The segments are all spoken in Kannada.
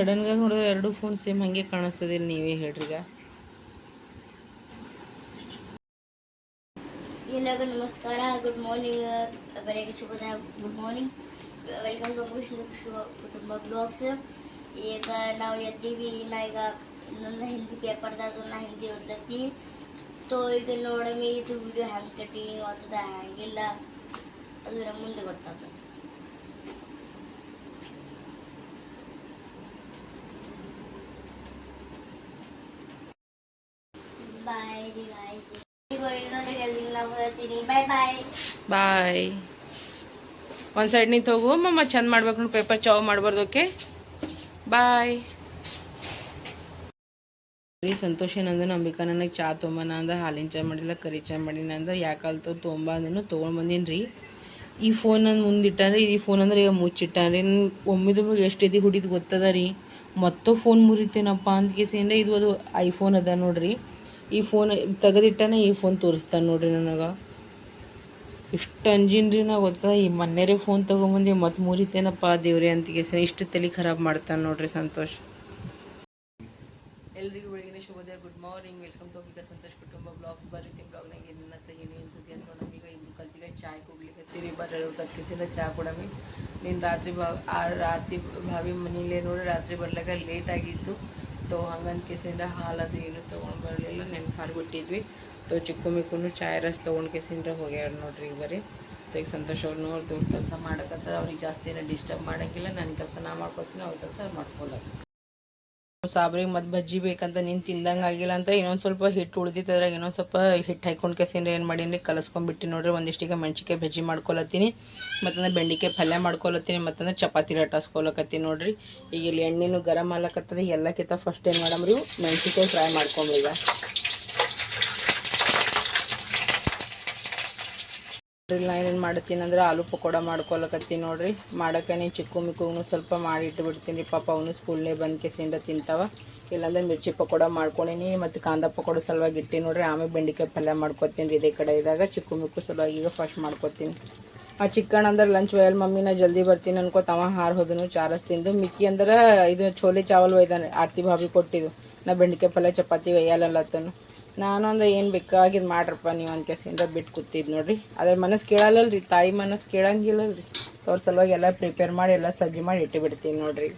ಸಡನ್ಗಾಗಿ ನೋಡಿದ್ರೆ ಎರಡು ಫೋನ್ ಸೇಮ್ ಹಂಗೆ ಕಾಣಿಸ್ತದೆ ನೀವೇ ಹೇಳ್ರಿ ಈಗ. ಎಲ್ಲರಿಗೂ ನಮಸ್ಕಾರ. ಗುಡ್ ಮಾರ್ನಿಂಗ್ ಬೆಳಗ್ಗೆ ಶುಭೋದಯ good morning welcome to Shubha Kutumba blogs ಈಗ ನಾವು ಎದ್ದೀವಿ. ನಾ ಈಗ ನನ್ನ ಹಿಂದಿ ಪೇಪರ್ದಾಗ ನಾ ಹಿಂದಿ ಓದ್ಲತ್ತಿ. ತೋ ಈಗ ನೋಡಮಿ, ಇದು ವಿಡಿಯೋ ಹ್ಯಾಂಗೆ ಕಂಟಿನ್ಯೂ ಆಗ್ತದ ಹ್ಯಾಂಗಿಲ್ಲ ಅದರ ಮುಂದೆ ಗೊತ್ತಾಗ್ತದೆ. ಬಾಯ್ ಬಾಯ್ ಒಂದು ಸೈಡ್ ನಿಂತು ಹೋಗು. ಮಮ್ಮ ಚಂದ ಮಾಡ್ಬೇಕು ನೋಡಿ ಪೇಪರ್ ಚಾವ್ ಮಾಡಬಾರ್ದು ಓಕೆ ಬಾಯ್ ರೀ, ಸಂತೋಷ ಏನಂದ್ರೆ ನಂಬಿಕಾ ನನಗೆ ಚಾ ತೊಂಬನ ಅಂದ, ಹಾಲಿನ ಚಾ ಮಾಡಿಲ್ಲ, ಕರಿ ಚಾ ಮಾಡಿನ ಅಂದ ಯಾಕಲ್ತು ತೊಂಬ ಅಂದನು ತೊಗೊಂಡು ರೀ. ಈ ಫೋನ್ ನನ್ನ ಮುಂದಿಟ್ಟಾನ್ರಿ ಈ ಫೋನ್ ಅಂದ್ರೆ ಈಗ ಮುಚ್ಚಿಟ್ಟಾನ್ರಿ ಒಮ್ಮಿದ್ರು ಎಷ್ಟು ಎದಿ ಹುಡಿದು ಗೊತ್ತದ ರೀ. ಮತ್ತೂ ಫೋನ್ ಮುರಿತೇನಪ್ಪ ಅಂತ ಕೇಸಿಂದ ಇದು ಅದು ಐಫೋನ್ ಅದ ನೋಡ್ರಿ. ಈ ಫೋನ್ ತೆಗೆದಿಟ್ಟನೇ ಈ ಫೋನ್ ತೋರಿಸ್ತಾನೆ ನೋಡ್ರಿ ನನಗೆ. ಇಷ್ಟು ಅಂಜಿನ್ರಿ ನಾ ಗೊತ್ತಾ, ಈ ಮೊನ್ನೆರೆ ಫೋನ್ ತೊಗೊಂಬಂದು ಮತ್ತೆ ಮುರಿತೇನಪ್ಪ ದೇವ್ರಿ ಅಂತ ಕೇಸಿನ ಇಷ್ಟು ತಲೆ ಖರಾಬ್ ಮಾಡ್ತಾನೆ ನೋಡ್ರಿ ಸಂತೋಷ್. ಎಲ್ರಿಗೂ ಬೆಳಗಿನ ಶುಭೋದಯ, good morning. Welcome to Amika Santosh Kutumba blogs. ಬರೀತಿ ಬ್ಲಾಗ್ನಾಗ ಏನಿಲ್ಲ ಏನು ಏನು ಸುದ್ದಿ ಅಂತ ನಮೀಗ ಇಬ್ರು ಕಲ್ತಿಗೆ ಚಾಯ್ ಕುಡ್ಲಿಕತ್ತೀರಿ ಬರ್ರಿ ಕತ್ತಿಸಿಲ್ಲ ಚಾ ಕೊಡಮಿ. ನೀನು ರಾತ್ರಿ ಬಾ ಆ ರಾತ್ರಿ ಭಾವಿ ಮನೇಲೆ ನೋಡಿ. ರಾತ್ರಿ ಬರ್ಲಾಗ ಲೇಟ್ ಆಗಿತ್ತು. ತೋ ಹಂಗಂತ ಕೇಸಿಂದ ಅದು ಏನು ತೊಗೊಂಡು ಬರಲಿಲ್ಲ. ನೆನ್ಪು ಮಾಡಿಬಿಟ್ಟಿದ್ವಿ ತೋ ಚಿಕ್ಕು ಮಿಕ್ಕುನು ಚಾಯ್ ರಸ್ ತೊಗೊಂಡು ಕೇಸಿಂದ ಹೋಗ್ಯಾರ ನೋಡ್ರಿ ಈಗ ಬರೀ ತೋ ಈಗ ಸಂತೋಷ್ ಅವ್ರು ದೊಡ್ಡ ಕೆಲಸ ಮಾಡಕತ್ತಾರ. ಅವ್ರಿಗೆ ಜಾಸ್ತಿ ಏನೂ ಡಿಸ್ಟರ್ಬ್ ಮಾಡೋಂಗಿಲ್ಲ. ನನ್ನ ಕೆಲಸ ನಾ ಮಾಡ್ಕೊತೀನಿ. ಅವ್ರ ಕೆಲಸ ಮಾಡ್ಕೊಲ್ಲ ಸಾಬ್ರಿಗೆ ಮತ್ತು ಬಜ್ಜಿ ಬೇಕಂತ ನೀನು ತಿಂದಂಗೆ ಆಗಿಲ್ಲ ಅಂತ ಇನ್ನೊಂದು ಸ್ವಲ್ಪ ಹಿಟ್ಟು ಉಳ್ದಿತ್ತು ಅದ್ರಾಗ ಇನ್ನೊಂದು ಸ್ವಲ್ಪ ಹಿಟ್ಟು ಹಾಕ್ಕೊಂಡು ಕೆಸಿಂದ ಏನು ಮಾಡೀನಿ, ಕಲಸ್ಕೊಂಡ್ಬಿಟ್ಟು ನೋಡ್ರಿ ಒಂದಿಷ್ಟಿಗೆ ಮೆಣ್ಸಿಕಾಯಿ ಬಜ್ಜಿ ಮಾಡ್ಕೊಳತ್ತೀನಿ ಮತ್ತಂದ್ರೆ ಬೆಂಡಿಕಾಯಿ ಪಲ್ಯ ಮಾಡ್ಕೊಳತ್ತೀನಿ ಮತ್ತಂದ್ರೆ ಚಪಾತಿ ರಟಾಸ್ಕೊಲಕತ್ತೀನಿ ನೋಡ್ರಿ. ಈಗ ಇಲ್ಲಿ ಎಣ್ಣೆನೂ ಗರಂ ಆಗ್ಲಕತ್ತದ ಎಲ್ಲಕ್ಕಿಂತ ಫಸ್ಟ್ ಏನು ಮಾಡಮ್ರಿ ಮೆಣ್ಸಿಕಾಯಿ ಫ್ರೈ ಮಾಡ್ಕೊಂಬ್ರಿ ಈಗ. ನಾ ಏನೇನು ಮಾಡ್ತೀನಿ ಅಂದ್ರೆ ಆಲೂ ಪಕೋಡ ಮಾಡ್ಕೊಳಕತ್ತೀನಿ ನೋಡ್ರಿ. ಮಾಡಕ್ಕೆ ನೀನು ಚಿಕ್ಕು ಮಿಕ್ಕುನು ಸ್ವಲ್ಪ ಮಾಡಿ ಇಟ್ಬಿಡ್ತೀನಿ ಪಾಪ, ಅವನು ಸ್ಕೂಲ್ನೇ ಬಂದು ಕೆಸಿಂದ ತಿಂತಾವ. ಇಲ್ಲಾಂದ್ರೆ ಮಿರ್ಚಿ ಪಕೋಡ ಮಾಡ್ಕೊಂಡಿನಿ ಮತ್ತು ಕಾಂದ ಪಕೋಡ ಸಲುವಾಗಿ ಇಟ್ಟು ನೋಡ್ರಿ. ಆಮೇಲೆ ಬೆಂಡೆಕಾಯಿ ಪಲ್ಯ ಮಾಡ್ಕೊತೀನಿ ರೀ ಇದೇ ಕಡೆ ಇದಾಗ ಚಿಕ್ಕು ಮಿಕ್ಕು ಸಲುವಾಗಿ ಈಗ ಫಸ್ಟ್ ಮಾಡ್ಕೊತೀನಿ. ಆ ಚಿಕ್ಕಣ್ಣ ಅಂದ್ರೆ ಲಂಚ್ ಒಯ್ಯಲ್ ಮಮ್ಮಿ ನಾ ಜಲ್ದಿ ಬರ್ತೀನಿ ಅನ್ಕೋತ ಅವ ಹಾರು ಹೋದನು, ಚಾರಸ್ ತಿಂದು. ಮಿಕ್ಕಿ ಅಂದ್ರೆ ಇದು ಚೋಲೆ ಚಾವಲ್ ಒಯ್ದಾನೆ, ಆರ್ತಿ ಭಾಬಿ ಕೊಟ್ಟಿದ್ದು. ನಾ ಬೆಂಡೆಕಾಯಿ ಪಲ್ಯ ಚಪಾತಿ ಒಯ್ಯಲ್ಲತ್ತನು ನಾನು ಅಂದ್ರೆ ಏನು ಬೇಕಾಗಿದ್ ಮಾಡ್ರಪ್ಪ ನೀವು ಒಂದು ಕೆಸಿಂದ ಬಿಟ್ಟು ಕೂತಿದ್ ನೋಡ್ರಿ. ಅದ್ರ ಮನಸ್ಸು ಕೇಳಲ್ಲಲ್ರಿ ತಾಯಿ ಮನಸ್ಸು ಕೇಳಂಗಿಲ್ಲಲ್ರಿ. ಅವ್ರ ಸಲುವಾಗಿ ಎಲ್ಲ ಪ್ರಿಪೇರ್ ಮಾಡಿ ಎಲ್ಲ ಸಜ್ಜಿ ಮಾಡಿ ಇಟ್ಟು ಬಿಡ್ತೀನಿ ನೋಡ್ರಿ.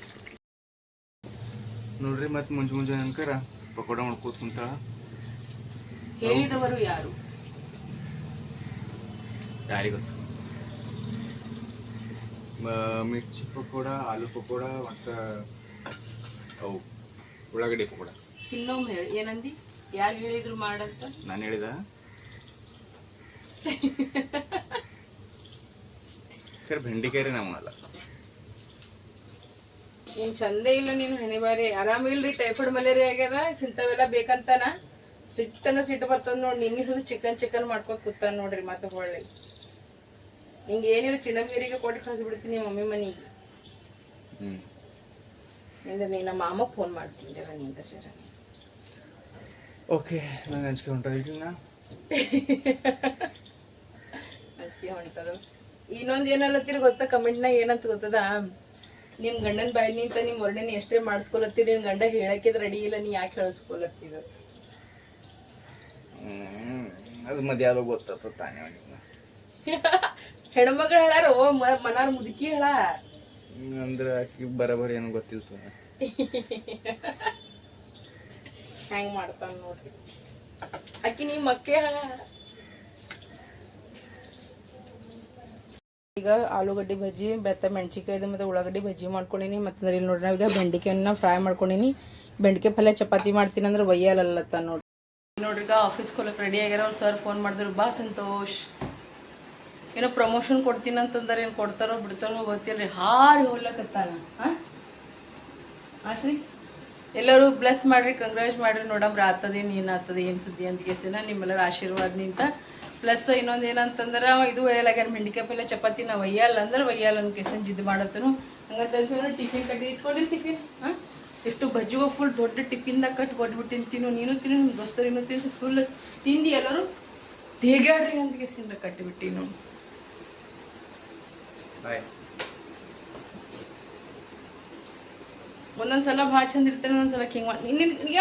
ನೋಡ್ರಿ ಮತ್ತೆ ಮುಂಜೆ ಮುಂಜಾನೆ ಅನ್ಕರ ಪಕೋಡ ಮಾಡ್ಕೋತ ಕುಂತಾಳ ಹೇಳಿದವರು ಯಾರು? ಯಾರಿಗೆ ಗೊತ್ತು ಮ- ಮಿರ್ಚಿ ಪಕೋಡ ಆಲೂ ಪಕೋಡ ಮತ್ತು ಅವು ಉಳ್ಳಾಗಡ್ಡಿ ಪಕೋಡ. ಇನ್ನೊಮ್ಮೆ ಹೇಳಿ ಏನಂದಿ? ಯಾರು ಹೇಳಿದ್ರು ಮಾಡಂತ? ನಾನು ಹೇಳಿದ? ಸರ್ ಬೆಂಡಿಕಾಯಿ ನಾವು ನೀನ್ ಚಂದೇ ಇಲ್ಲ ನೀನು ಹೆಣೆ ಬಾರಿ. ಆರಾಮಿಲ್ರಿ ಟೈಫಾಯ್ಡ್ ಮಲೇರಿಯಾ ಆಗ್ಯದ ಇಂಥವೆಲ್ಲ ಬೇಕಂತಾನ? ಸಿಟ್ಟನ ಸಿಟ್ಟು ಬರ್ತದ ನೋಡಿ ನಿನ್ನ ಹಿಡಿದು ಚಿಕನ್ ಚಿಕನ್ ಮಾಡ್ಕೊಂಡು ಕೂತಾನ ನೋಡ್ರಿ ಮತ್ತೆ ಹೊಳ್ಳಿ. ಹಿಂಗೆ ಏನಿಲ್ಲ ಚಿನ್ನಂಗಿರಿಗೆ ಕೊಟ್ಟು ಕಳಿಸ್ಬಿಡ್ತೀನಿ ಮಮ್ಮಿ ಮನಿಗೆ. ಹ್ಞೂ ನಿಂದ ನೀನು ನಮ್ಮ ಮಾಮ ಫೋನ್ ಮಾಡ್ತೀನಿ ಜರ ನಿಂದ ಜರ. ಓಕೆ ನಂಗೆ ಅಂಜಿಕೆ ಹೊಂಟಿಲ್ಲ ನಾ ಅಜ್ಕಿ ಹೊಂಟದು ಇನ್ನೊಂದು ಏನಲ್ಲತ್ತೀರಿ ಗೊತ್ತಾ? ಕಮೆಂಟ್ನಾಗ ಏನಂತ ಗೊತ್ತದ? ನಿಮ್ಮ ಗಂಡನ ಬಾಯಿ ನಿಂತ ನಿಮ್ಮ ಹೊರಡೇನಿ ಎಷ್ಟೇ ಮಾಡಿಸ್ಕೊಲತ್ತೀರಿ ನಿಮ್ಮ ಗಂಡ ಹೇಳಕ್ಕೆ ರೆಡಿ ಇಲ್ಲ ನೀ ಯಾಕೆ ಹೇಳಿಸ್ಕೊಲತ್ತಿದ? ಅದು ಮದುವೆ ಆದಾಗ ಗೊತ್ತಾಗ್ತದೆ ತಾನೇ ಹೆಣ್ಮಗಳು ಹೇಳಾರ ಓ ಮನಾರ ಮುದುಕಿ ಹೇಳ? ಅಂದ್ರೆ ಆಕಿ ಬರಬರಿ ಏನು ಗೊತ್ತಿಲ್ತು ಹೆಂಗ್ ಮಾಡ್ತಾನ ನೋಡ್ರಿ. ಅಕ್ಕಿ ನೀ ಮಕ್ಕೆ ಈಗ ಆಲೂಗಡ್ಡೆ ಬಜ್ಜಿ ಬೆತ್ತ ಮೆಣಸಿಕಾಯ್ದು ಮತ್ತು ಉಳ್ಳಾಗಡ್ಡಿ ಬಜ್ಜಿ ಮಾಡ್ಕೊಂಡಿನಿ ಮತ್ತೆ ಇಲ್ಲಿ ನೋಡ್ರಿ ನಾವೀಗ ಬೆಂಡಿಕಾಯನ್ನ ಫ್ರೈ ಮಾಡ್ಕೊಂಡಿನಿ. ಬೆಂಡಿಕಾಯಿ ಪಲ್ಯ ಚಪಾತಿ ಮಾಡ್ತೀನಿ ಅಂದ್ರೆ ಒಯ್ಯಲ್ಲತ್ತ ನೋಡ್ರಿ. ನೋಡ್ರಿ ಈಗ ಆಫೀಸ್ ಹೋಗಕ್ಕೆ ರೆಡಿ ಆಗ್ಯಾರ ಅವ್ರು ಸರ್ ಫೋನ್ ಮಾಡಿದ್ರು ಬಾ ಸಂತೋಷ್ ಏನೋ ಪ್ರಮೋಷನ್ ಕೊಡ್ತೀನಿ ಅಂತಂದ್ರೆ ಏನು ಕೊಡ್ತಾರೋ ಬಿಡ್ತಾರೋ ಗೊತ್ತಿಲ್ಲ ಹಾರಿ ಹೋಗ್ಲಕತ್ತಾನ ಹಾಂ ಆಶ್ರಿ? ಎಲ್ಲರೂ ಬ್ಲೆಸ್ ಮಾಡ್ರಿ ಕಂಗ್ರಾಜ್ ಮಾಡ್ರಿ. ನೋಡಮ್ ಆತದೇನು ಏನು ಆಗ್ತದೆ, ಏನು ಸುದ್ದಿ ಅಂತ ಕೇಸಿನ ನಿಮ್ಮೆಲ್ಲರ ಆಶೀರ್ವಾದ ನಿಂತ. ಪ್ಲಸ್ ಇನ್ನೊಂದು ಏನಂತಂದ್ರೆ, ಇದು ಒಯ್ಯಲಾಗ್ಯಾನ ಬೆಂಡಿಕಾಯಿ ಪಲ್ಯ ಚಪಾತಿ ನಾವು ಒಯ್ಯಲ್ಲ ಅಂದ್ರೆ ಒಯ್ಯಲ್ಲ ಅಂದ್ ಕೇಸಿನ ಜಿದ್ದು ಮಾಡತ್ತನು. ಹಂಗಂತ ಟಿಫಿನ್ ಕಟ್ಟಿ ಇಟ್ಕೊಂಡಿ ಟಿಫಿನ್ ಹಾಂ? ಎಷ್ಟು ಬಜ್ಜಿಗೆ ಫುಲ್ ದೊಡ್ಡ ಟಿಫಿನ್ದಾಗ ಕಟ್ ಕೊಟ್ಬಿಟ್ಟಿನಿ. ತಿನ್ನು, ನೀನು ತಿನ್ನು ನಿಮ್ಮ ದೋಸ್ತರು ತಿನ್ಸಿ ಫುಲ್ ತಿಂದು ಎಲ್ಲರೂ ತೇಗಾಡ್ರಿ ಅಂತ ಕೇಸಿಂದ ಕಟ್ಟಿಬಿಟ್ಟಿನು ಬಾಯ್ ಒಂದೊಂದ್ಸಲ ಭಾಳ ಚಂದ ಇರ್ತಾರೆ ಒಂದೊಂದ್ಸಲ ಹಿಂಗೆ ಮಾಡ್ತೀನಿ. ನಿನ್ನ ಈಗ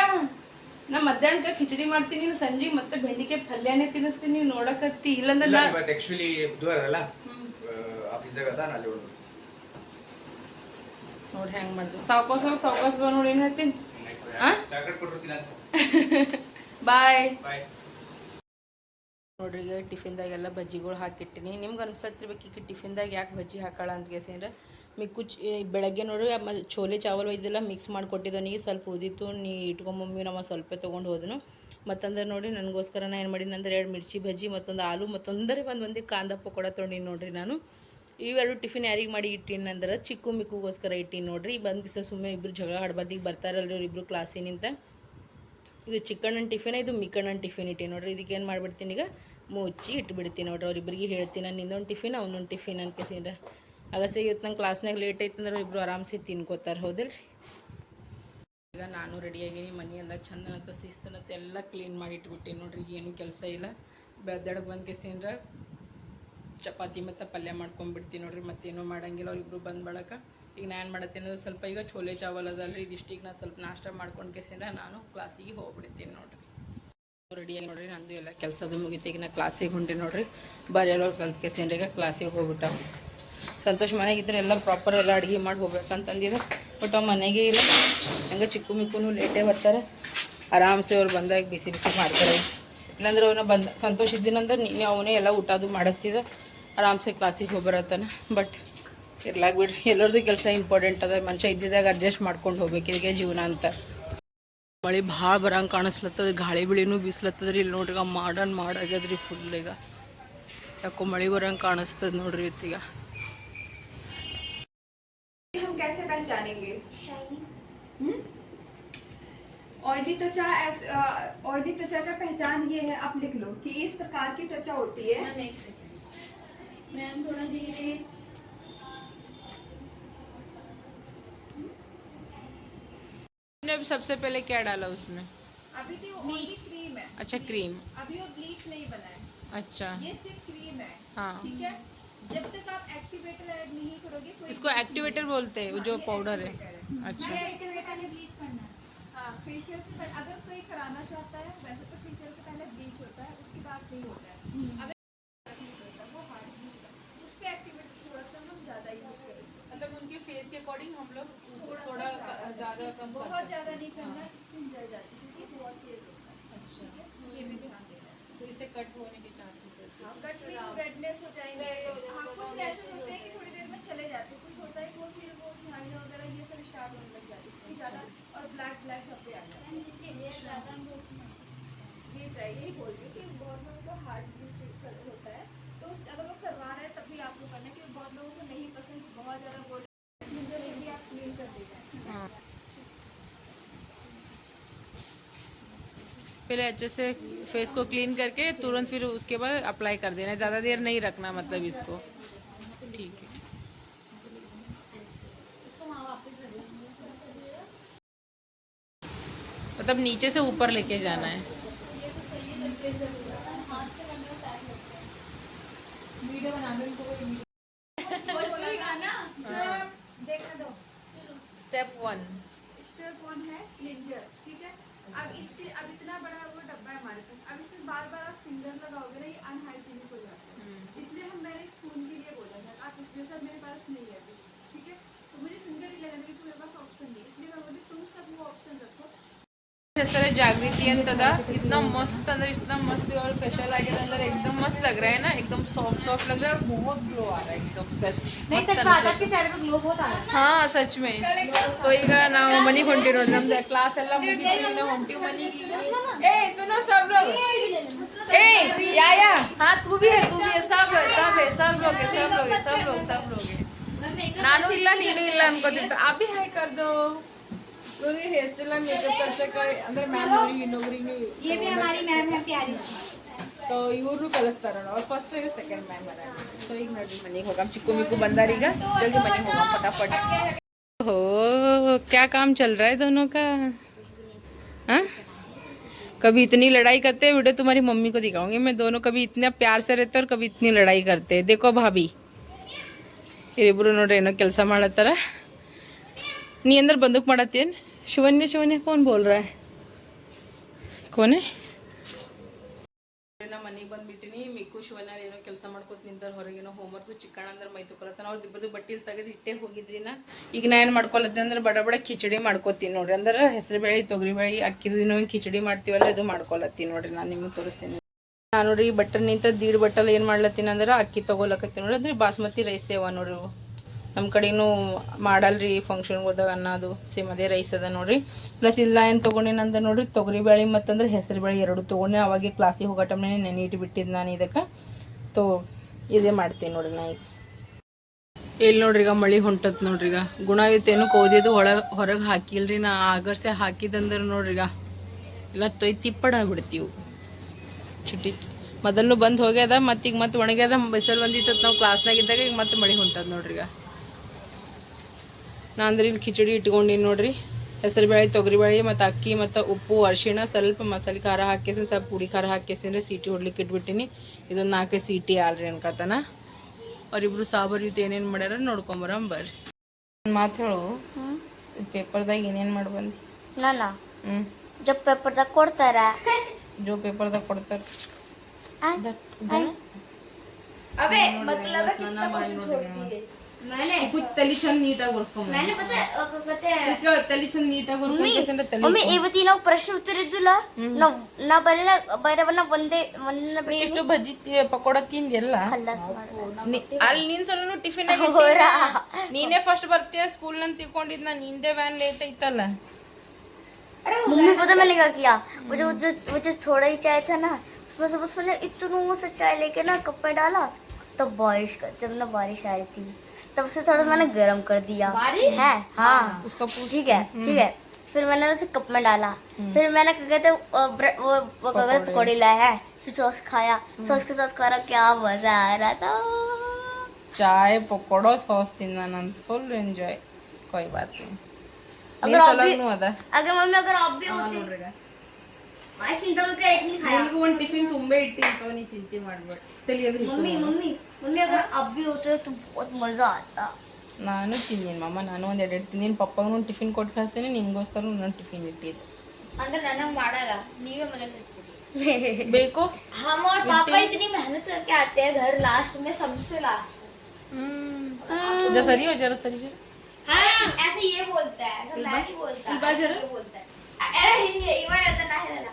ನಾ ಮಧ್ಯಾಹ್ನಕ್ಕೆ ಖಿಚಡಿ ಮಾಡ್ತೀನಿ ನೀನು ಸಂಜೆಗೆ ಮತ್ತೆ ಬೆಂಡಿಕಾಯಿ ಪಲ್ಯನೇ ತಿನ್ನಿಸ್ತೀನಿ ನೀವು ನೋಡಕತ್ತಿ. ಇಲ್ಲಂದ್ರೆ ನಾ ಬಟ್ ಆಕ್ಚುಲಿ ಬುಧವಾರ ಅಲ್ಲ? ಆಫೀಸ್ದಾಗ ಅದ ನಾನು ಅಲ್ಲಿ ಹೊರಡು ನೋಡಿ ಹೆಂಗೆ ಮಾಡ್ತೀನಿ ಸಾವ್ಕಾಸ್ ಹೋಗಿ ಸಾವ್ಕಾಸ್ ಬಾ ನೋಡಿ ಏನು ಹೇಳ್ತೀನಿ? ಬಾಯ್ ಬಾಯ್ ನೋಡ್ರಿ ಈಗ ಟಿಫಿನ್ದಾಗೆಲ್ಲ ಬಜ್ಜಿಗಳು ಹಾಕಿಟ್ಟಿನಿ. ನಿಮ್ಗೆ ಅನ್ಸ್ಲತ್ತಿರ್ಬೇಕು ಈಗ ಟಿಫಿನ್ದಾಗ ಯಾಕೆ ಬಜ್ಜಿ ಹಾಕಾಳ ಅಂತ ಕೇಸಿಂದ್ರೆ ಮಿಕ್ಕು ಬೆಳಗ್ಗೆ ನೋಡ್ರಿ ಚೋಲೆ ಚಾವಲ್ ಒಯ್ದಿಲ್ಲ ಮಿಕ್ಸ್ ಮಾಡಿಕೊಟ್ಟಿದ್ದೋ, ನೀ ಸ್ವಲ್ಪ ಉದಿತ್ತು, ನೀ ಇಟ್ಕೊಂಬಮ್ಮಿ ನಮ್ಮ ಸ್ವಲ್ಪ ತೊಗೊಂಡು ಹೋದನು. ಮತ್ತಂದ್ರೆ ನೋಡಿ, ನನಗೋಸ್ಕರ ನಾನು ಏನು ಮಾಡೀನಿ ಅಂದ್ರೆ ಎರಡು ಮಿರ್ಚಿ ಬಜ್ಜಿ, ಮತ್ತೊಂದು ಆಲೂ, ಮತ್ತೊಂದರೆ ಒಂದು ಒಂದೇ ಕಾಂದ ಪಕೋಡ ತೊಗೊಂಡಿನಿ ನೋಡ್ರಿ ನಾನು. ಇವೆರಡು ಟಿಫಿನ್ ಯಾರಿಗೆ ಮಾಡಿ ಇಟ್ಟಿನಿ ಅಂದ್ರೆ ಚಿಕ್ಕು ಮಿಕ್ಕುಗೋಸ್ಕರ ಇಟ್ಟಿನಿ ನೋಡ್ರಿ. ಬಂದು ದಿವಸ ಸುಮ್ಮನೆ ಇಬ್ಬರು ಜಗಳ ಆಡ್ಬಾರ್ದು ಈಗ ಬರ್ತಾರಲ್ರಿ ಇಬ್ಬರು ಕ್ಲಾಸಿನಿಂದ. ಇದು ಚಿಕ್ಕಣ್ಣನ ಟಿಫಿನ್, ಇದು ಮಿಕ್ಕಣ್ಣನ ಟಿಫಿನ್ ಇಟ್ಟೀನಿ ನೋಡ್ರಿ. ಇದಕ್ಕೆ ಏನು ಮಾಡಿಬಿಡ್ತೀನಿ ಈಗ? ಮುಚ್ಚಿ ಇಟ್ಬಿಡ್ತೀನಿ ನೋಡ್ರಿ. ಅವ್ರಿಬ್ರಿಗೆ ಹೇಳ್ತೀನಿ ನಾನು ನಿಂದೊಂದು ಟಿಫಿನ್, ಅವನೊಂದು ಟಿಫಿನ್ ಅಂತ ಕೇಸಿದ್ರೆ ಅಗಸ ಇವತ್ತು ನಂಗೆ ಕ್ಲಾಸ್ನಾಗ ಲೇಟ್ ಐತಂದ್ರೆ ಇಬ್ಬರು ಆರಾಮ್ಸಿ ತಿನ್ಕೋತಾರೆ ಹೌದಿಲ್ರಿ ಈಗ ನಾನು ರೆಡಿಯಾಗೀನಿ ಎಲ್ಲ ಚಂದ ಅಂತ ಶಿಸ್ತನತ್ತೆ ಎಲ್ಲ ಕ್ಲೀನ್ ಮಾಡಿ ಇಟ್ಬಿಟ್ಟೆ. ನೋಡ್ರಿ, ಏನೂ ಕೆಲಸ ಇಲ್ಲ. ಬೆದ್ದಡಗೆ ಬಂದು ಕೆಸಿನ್ರ ಚಪಾತಿ ಮತ್ತು ಪಲ್ಯ ಮಾಡ್ಕೊಂಡ್ಬಿಡ್ತೀನಿ ನೋಡ್ರಿ, ಮತ್ತೇನೂ ಮಾಡಂಗಿಲ್ಲ ಅವ್ರಿಬ್ರು ಬಂದು ಬಳಕ. ಈಗ ನಾನು ಅಂದ್ರೆ ಸ್ವಲ್ಪ ಈಗ ಚೋಲೆ ಚಾವಲ್ ಅದಲ್ರಿ, ಇದಿಷ್ಟೀಗ ನಾನು ಸ್ವಲ್ಪ ನಾಷ್ಟ ಮಾಡ್ಕೊಂಡು ಕೆಸಿನ್ರ ನಾನು ಕ್ಲಾಸಿಗೆ ಹೋಗ್ಬಿಡ್ತೀನಿ ನೋಡ್ರಿ. ರೆಡಿಯಾಗಿ ನೋಡ್ರಿ, ನಂದು ಎಲ್ಲ ಕೆಲಸದು ಮುಗಿತೀಗ ನಾ ಕ್ಲಾಸಿಗೆ ಹೊಂಟಿ ನೋಡ್ರಿ. ಬರೆಯಲ್ಲವ್ರು ಕಲ್ತ್ ಕೇಸಿಂದ್ರೆ ಈಗ ಕ್ಲಾಸಿಗೆ ಹೋಗ್ಬಿಟ್ಟ ಸಂತೋಷ್ ಮನೆಗಿದ್ರೆ ಎಲ್ಲ ಪ್ರಾಪರ್ ಎಲ್ಲ ಅಡುಗೆ ಮಾಡಿ ಹೋಗ್ಬೇಕಂತಂದಿದೆ. ಬಟ್ ಅವ್ರು ಮನೆಗೆ ಇಲ್ಲ. ಹಂಗೆ ಚಿಕ್ಕು ಮಿಕ್ಕೂ ಲೇಟೇ ಬರ್ತಾರೆ. ಆರಾಮ್ಸೆ ಅವ್ರು ಬಂದಾಗ ಬಿಸಿ ಬಿಸಿ ಮಾಡ್ತಾರೆ. ಇಲ್ಲಾಂದ್ರೆ ಅವನ ಬಂದ, ಸಂತೋಷ ಇದ್ದೀನಂದ್ರೆ ನೀನು ಅವನೇ ಎಲ್ಲ ಊಟದು ಮಾಡಿಸ್ತಿದ್ದ. ಆರಾಮ್ಸೆ ಕ್ಲಾಸಿಗೆ ಹೋಗ್ಬರತ್ತಾನೆ. ಬಟ್ ಇರ್ಲಾಗ ಬಿಡ್ರಿ. ಎಲ್ಲರದು ಕೆಲಸ ಇಂಪಾರ್ಟೆಂಟ್ ಅದ. ಮನುಷ್ಯ ಇದ್ದಿದ್ದಾಗ ಅಡ್ಜಸ್ಟ್ ಮಾಡ್ಕೊಂಡು ಹೋಗ್ಬೇಕು. ಇದಕ್ಕೆ ಜೀವನ ಅಂತ. ಮಳೆ ಭಾಳ ಬರಂಗೆ ಕಾಣಿಸ್ಲತ್ತದ ಗಾಳಿ ಬಿಳಿನೂ ಬಿಸ್ಲತ್ತದ್ರಿ. ಇಲ್ಲಿ ನೋಡ್ರಿ ಮಾಡನ್ ಮಾಡಾಗ್ಯದ್ರಿ ಫುಲ್ ಈಗ. ಯಾಕೋ ಮಳೆ ಬರಂಗೆ ಕಾಣಿಸ್ತದ ನೋಡ್ರಿ ಇವತ್ತೀಗ हम कैसे पहचानेंगे? ऑयली त्वचा ऑयली त्वचा का पहचान ये है आप लिख लो कि इस प्रकार की त्वचा होती है। मैम थोड़ा धीरे। ने सबसे पहले क्या डाला उसमें अभी तो ऑयली क्रीम है। अच्छा क्रीम अभी वो ब्लीच नहीं बना है। अच्छा। ये सिर्फ़ क्रीम है। हाँ। ठीक है? जब तक आप एक्टिवेटर ऐड नहीं करोगे कोई इसको एक्टिवेटर बोलते हैं जो पाउडर है। अच्छा। ब्लीच है। हाँ। फेशियल से पहले अगर कोई कराना चाहता है वैसे तो फेशियल से पहले ब्लीच होता है उसके बाद नहीं होता है। अगर नहीं होता, वो hard bleach होता है। उस पे एक्टिवेटर थोड़ा सा हम ज़्यादा यूज़ करें। मतलब उनके फेस के अकॉर्डिंग हम लोग थोड़ा ज़्यादा कम बहुत ज़्यादा नहीं करना स्किन जल जाती है क्योंकि बहुत तेज होता है। अच्छा। ये भी ध्यान है तो इससे कट होने के चांसेस हाँ, कट नहीं रेडनेस हो जाएँगे। हाँ कुछ ऐसे होते हैं कि थोड़ी देर में चले जाते हैं। कुछ होता है वो फिर वो झाड़ियाँ वगैरह ये सब स्टार्ट होने लग जाती है। ज़्यादा और ब्लैक ब्लैक धब्बे आ जाते हैं। ये ट्राई यही बोल रही हूँ कि बहुत लोगों को हार्ट ब्लीच होता है। तो अगर वो करवा रहे हैं तभी आपको करना है क्योंकि बहुत लोगों को नहीं पसंद बहुत ज़्यादा गोल्ड भी आप क्लीन कर देगा हाँ फिर अच्छे से फेस को क्लीन करके तुरंत फिर उसके बाद अप्लाई कर देना ज़्यादा देर नहीं रखना मतलब इसको। ठीक है। मतलब नीचे से ऊपर लेके जाना है। स्टेप वन स्टेप वन है क्लिंजर ठीक है? अब इसके अब इतना बड़ा वो डब्बा है हमारे पास अब इसमें बार बार आप फिंगर लगाओगे ना ये अनहाइजीनिक हो जाता है। इसलिए हम मैंने स्पून के लिए बोला था आप इसमें सब मेरे पास नहीं है अभी ठीक है? तो मुझे फिंगर ही लगाने की मेरे पास ऑप्शन नहीं इसलिए मैं बोली तुम सब वो ऑप्शन रखो ಹೆಸರು ಜಾಗೃತಿ ಅಂತದ इतना मस्त ಅಂದ್ರೆ इतना मस्त और फेशियल आगे अंदर एकदम मस्त लग रहा है ना एकदम सॉफ्ट सॉफ्ट लग रहा है और बहुत ग्लो आ रहा है एकदम बेस्ट नहीं सच बात आपके चेहरे पे ग्लो बहुत आ रहा है ಹಾ ಸಚ್ ಮೇ ಸೊ ಈಗ ನಾವು ಮನೆಗೆ ಹೊಂಟಿ ನೋಡ್ರಿ ನಮ್ದು ಕ್ಲಾಸ್ ಎಲ್ಲ ಮುಗಿತು ನಾವು ಹೊಂಟಿ ಮನೆಗೆ ಏ ಸುನೋ ಸಬ್ ಲೋಗ್ ए या या हाँ तू भी है तू भी है सब है सब है सब लोग है सब लोग है सब लोग सब लोग है ನಾನು ಇಲ್ಲ ನೀನು ಇಲ್ಲ ಅನ್ಕೋತಿರ್ತ ಅಭಿ ಹಾಯ್ ಕರ್ದು ಇವ್ರಿಗೆ ಹೇರ್ ಸ್ಟೈಲ್ ಮೇಕಪ್ ಕಲ್ಸಕ್ಕ ಅಂದ್ರೆ ಮ್ಯಾಮ್ ಅವ್ರಿಗೆ ಇನ್ನೊಬ್ರಿಗೆ ये भी हमारी मैम है प्यारी सी ಸೊ ಇವ್ರು ಕಲಿಸ್ತಾರ ಅವ್ರು ಫಸ್ಟ್ ಇವ್ರು ಸೆಕೆಂಡ್ ಮ್ಯಾಮ್ ಸೊ ಈಗ ನೋಡ್ರಿ ಮನೆಗೆ ಹೋಗಮ್ ಚಿಕ್ಕು ಮಿಕ್ಕು ಬಂದಾರೀಗ ಜಲ್ದಿ ಮನೆಗೆ ಹೋಗಮ್ फटाफट हो क्या काम चल रहा है दोनों का हाँ कभी इतनी लड़ाई करते हैं वीडियो तुम्हारी मम्मी को दिखाऊंगी मैं दोनों कभी इतना प्यार से रहते हैं और कभी इतनी लड़ाई करते हैं देखो भाभी ಇಬ್ಬರು ನೋಡ್ರಿ ಏನೋ ಕೆಲಸ ಮಾಡತ್ತಾರ ನೀ अंदर बंदूक ಮಾಡತ್ತೇನ್ ಶಿವನ್ಯ ಶಿವನ್ಯ कौन बोल रहा है कौन है ನಾ ಮನೆಗೆ ಬಂದ್ಬಿಟ್ಟಿನಿ ಮಿಕ್ಕು ಶಿವನ ಏನೋ ಕೆಲಸ ಮಾಡ್ಕೊತ ನಿಂತಾರ ಹೊರಗೇನೋ ಹೋಮ್ವರ್ಕ್ ಚಿಕ್ಕಣ್ಣ ಅಂದ್ರೆ ಮೈ ತುಕೊಳತ್ತಾನ ಅವ್ರ ಇಬ್ಬರದು ಬಟ್ಟಿಲ್ ತೆಗೆದು ಇಟ್ಟೆ ಹೋಗಿದ್ರಿ ನಾ ಈಗ ನಾ ಏನು ಮಾಡ್ಕೊಳತ್ತೆ ಅಂದ್ರೆ ಬಡ ಬಡ ಕಿಚಡಿ ಮಾಡ್ಕೊತೀನಿ ನೋಡ್ರಿ ಅಂದ್ರೆ ಹೆಸರು ಬೇಳೆ ತೊಗರಿ ಬೇಳೆ ಅಕ್ಕಿದು ನಾವು ಕಿಚಡಿ ಮಾಡ್ತೀವಲ್ಲ ಇದು ಮಾಡ್ಕೊಳತ್ತೀನಿ ನೋಡ್ರಿ ನಾನು ನಿಮಗೆ ತೋರಿಸ್ತೀನಿ ನಾನು ನೋಡ್ರಿ ಈ ಬಟ್ಟಲ್ ನಿಂತ ದೀಡ್ ಬಟ್ಟಲ್ ಏನು ಮಾಡ್ಲತ್ತೀನಿ ಅಂದ್ರೆ ಅಕ್ಕಿ ತೊಗೊಳಕತ್ತೀನಿ ನೋಡ್ರಿ ಅಂದ್ರೆ ಬಾಸ್ಮತಿ ರೈಸ್ ಸೇವ ನೋಡ್ರಿ ಇವು. ನಮ್ಮ ಕಡೆನೂ ಮಾಡಲ್ರಿ ಫಂಕ್ಷನ್ಗೆ ಹೋದಾಗ ಅನ್ನ ಅದು ಸೇಮ್ ಅದೇ ರೈಸ್ ಅದ ನೋಡ್ರಿ. ಪ್ಲಸ್ ಇಲ್ಲ ಏನು ತೊಗೊಂಡಿನಂದ ನೋಡ್ರಿ, ತೊಗರಿ ಬೇಳೆ ಮತ್ತಂದ್ರೆ ಹೆಸರು ಬೇಳೆ ಎರಡು ತೊಗೊಂಡೆ. ಅವಾಗೆ ಕ್ಲಾಸಿಗೆ ಹೋಗೋ ಟೈಮ್ನೇ ನೆನೆ ಇಟ್ಬಿಟ್ಟಿದ್ದು ನಾನು ಇದಕ್ಕೆ. ತೋ, ಇದೇ ಮಾಡ್ತೀನಿ ನೋಡ್ರಿ ನಾ ಈಗ. ಇಲ್ಲಿ ನೋಡ್ರಿ ಈಗ ಮಳಿ ಹೊಂಟತ್ ನೋಡ್ರಿ ಈಗ. ಗುಣ ಐತೇನು ಕೋದಿದ್ದು ಒಳಗೆ ಹೊರಗೆ ಹಾಕಿಲ್ರಿ ನಾ, ಆಗರ್ಸೆ ಹಾಕಿದಂದ್ರೆ ನೋಡ್ರಿ ಈಗ. ಎಲ್ಲ ತೊಯ್ ತಿಪ್ಪಡ ಆಗ್ಬಿಡ್ತೀವಿ. ಚುಟ್ಟಿ ಮೊದಲು ಬಂದು ಹೋಗ್ಯದ ಮತ್ತೀಗ ಮತ್ತೆ ಒಣಗ್ಯದ ಬಿಸಿಲು ಬಂದಿತ್ತು ನಾವು ಕ್ಲಾಸ್ನಾಗಿದ್ದಾಗ ಈಗ ಮತ್ತೆ ಮಳೆ ಹೊಂಟದ ನೋಡ್ರಿ ಈಗ. ನಾ ಅಂದ್ರೆ ಇಲ್ಲಿ ಖಿಚಡಿ ಇಟ್ಕೊಂಡೀನಿ ನೋಡ್ರಿ. ಹೆಸರು ಬೇಳೆ ತೊಗರಿ ಬೇಳೆ ಮತ್ತು ಅಕ್ಕಿ ಮತ್ತು ಉಪ್ಪು ಅರಿಶಿಣ ಸ್ವಲ್ಪ ಮಸಾಲೆ ಖಾರ ಹಾಕಿಸಿ ಸ್ವಲ್ಪ ಪುಡಿ ಖಾರ ಹಾಕೇಸಿಂದ್ರೆ ಸೀಟಿ ಹೊಡ್ಲಿಕ್ಕೆ ಇಟ್ಬಿಟ್ಟಿನಿ. ಇದೊಂದು ನಾಲ್ಕೈದು ಸೀಟಿ ಆಲ್ರಿ ಅನ್ಕತನ. ಅವರಿಬ್ರು ಸಾಬರ್ ಇದು ಏನೇನು ಮಾಡ್ಯಾರ ನೋಡ್ಕೊಂಬರ ಬರ್ರಿ. ಒಂದು ಮಾತು ಹೇಳು. ಇದು ಪೇಪರ್ದಾಗ ಏನೇನು ಮಾಡಿ ಬಂದು? ನಾನು? ಹ್ಞೂ ಜಬ್ ಪೇಪರ್ದಾಗ ಕೊಡ್ತಾರ? ಜೋ ಪೇಪರ್ದಾಗ ಕೊಡ್ತಾರೆ. ಆ? अबे मतलब है कितना क्वेश्चन छोड़ती है मैंने ಕುಚ್ ತಲಿ ಚಂದ ನೀಟಾಗಿ ಒರ್ಸ್ಕೊಂಬ मैंने पता है, अ, क्या कहते हैं ತಲಿ ಚಂದ ನೀಟಾಗಿ ಒರ್ಸ್ಕೊಂಡ್ ತಲಿ ಮಮ್ಮಿ ಇವತ್ತಿ ನಾವು ಪ್ರಶ್ನೆ ಉತ್ತರ ಇದ್ದಿಲ್ಲ ನಾವ್ ನಾ ಬರೀನ ಬರವನ್ನ ಒಂದೇ ಒಂದನ್ನ ನೀ ಎಷ್ಟು ಬಜ್ಜಿ ತಿ- ಪಕೋಡ ತಿಂದೆಲ್ಲ ಖಲ್ಲಾಸ್ ಮಾಡು ನೀ- ಅಲ್ಲಿ ನಿನ್ ಸಲನು ಟಿಫಿನ್ ನೀನೇ ಫಸ್ಟ್ ಬರ್ತೀಯ ಸ್ಕೂಲ್ ನಂತ ತಿಳ್ಕೊಂಡಿದ್ ನಾ ನಿಂದೆ ವ್ಯಾನ್ ಲೇಟ್ ಐತಲ್ಲ मम्मी पता मैंने क्या किया वो जो जो वो जो थोड़ा ही चाय था ना उसमें से बस मैंने इतना सा चाय लेके ना कप में डाला तब बारिश का जब ना बारिश आ रही थी तब उसे थोड़ा मैंने गर्म कर दिया। बारिश? है हाँ, हाँ। उसका ठीक तो है हम्म। ठीक है। फिर मैंने उसे कप में डाला। हम्म। फिर मैंने क्या कहते वो वो क्या कहते पकौड़े। लाया है। फिर सॉस खाया। हम्म। सॉस के साथ खा रहा क्या मज़ा आ रहा था। चाय पकौड़ो सॉस तीन आनंद। फुल एंजॉय कोई बात नहीं। अगर आप भी अगर मम्मी अगर आप भी होती ನೋಡ್ರಿಗ मैं चिंता मत कर एक नहीं खाया ನಿನಗೂ ಒಂದು ಟಿಫಿನ್ ತುಂಬೆ ಇಟ್ಟಿರ್ತವ ನೀ ಚಿಂತೆ ಮಾಡ್ಬೇಡ ತಲಿಯೋದು मम्मी मम्मी मम्मी अगर आप भी होते तो बहुत मजा आता ನಾನು ತಿಂದೀನಿ ಮಮ್ಮ ನಾನು ಒಂದು ಎರಡು ತಿಂದಿನಿ ಪಪ್ಪಗೂ ಒಂದು ಟಿಫಿನ್ ಕೊಟ್ಟು ಕಳಿಸ್ತೀನಿ ನಿಮ್ಗೋಸ್ಕರ ನಾನು ಟಿಫಿನ್ ಇಟ್ಟಿದ್ದೆ ಅಂದ್ರೆ ನನಗೆ ಮಾಡಲ್ಲ ನೀವೇ ಮೊದಲು ತಿಂತೀರಿ ಬೇಕು हम और पापा इतनी मेहनत करके आते हैं घर लास्ट में सबसे लास्ट ಜರ ಸರಿ ಹೋ ಜರ ಸರಿ ಜರ हाँ ऐसे ये बोलता है ऐसा मैं नहीं बोलता इस बार जरा। ये बोलता है अरे हिंदी इवा आता ना है ना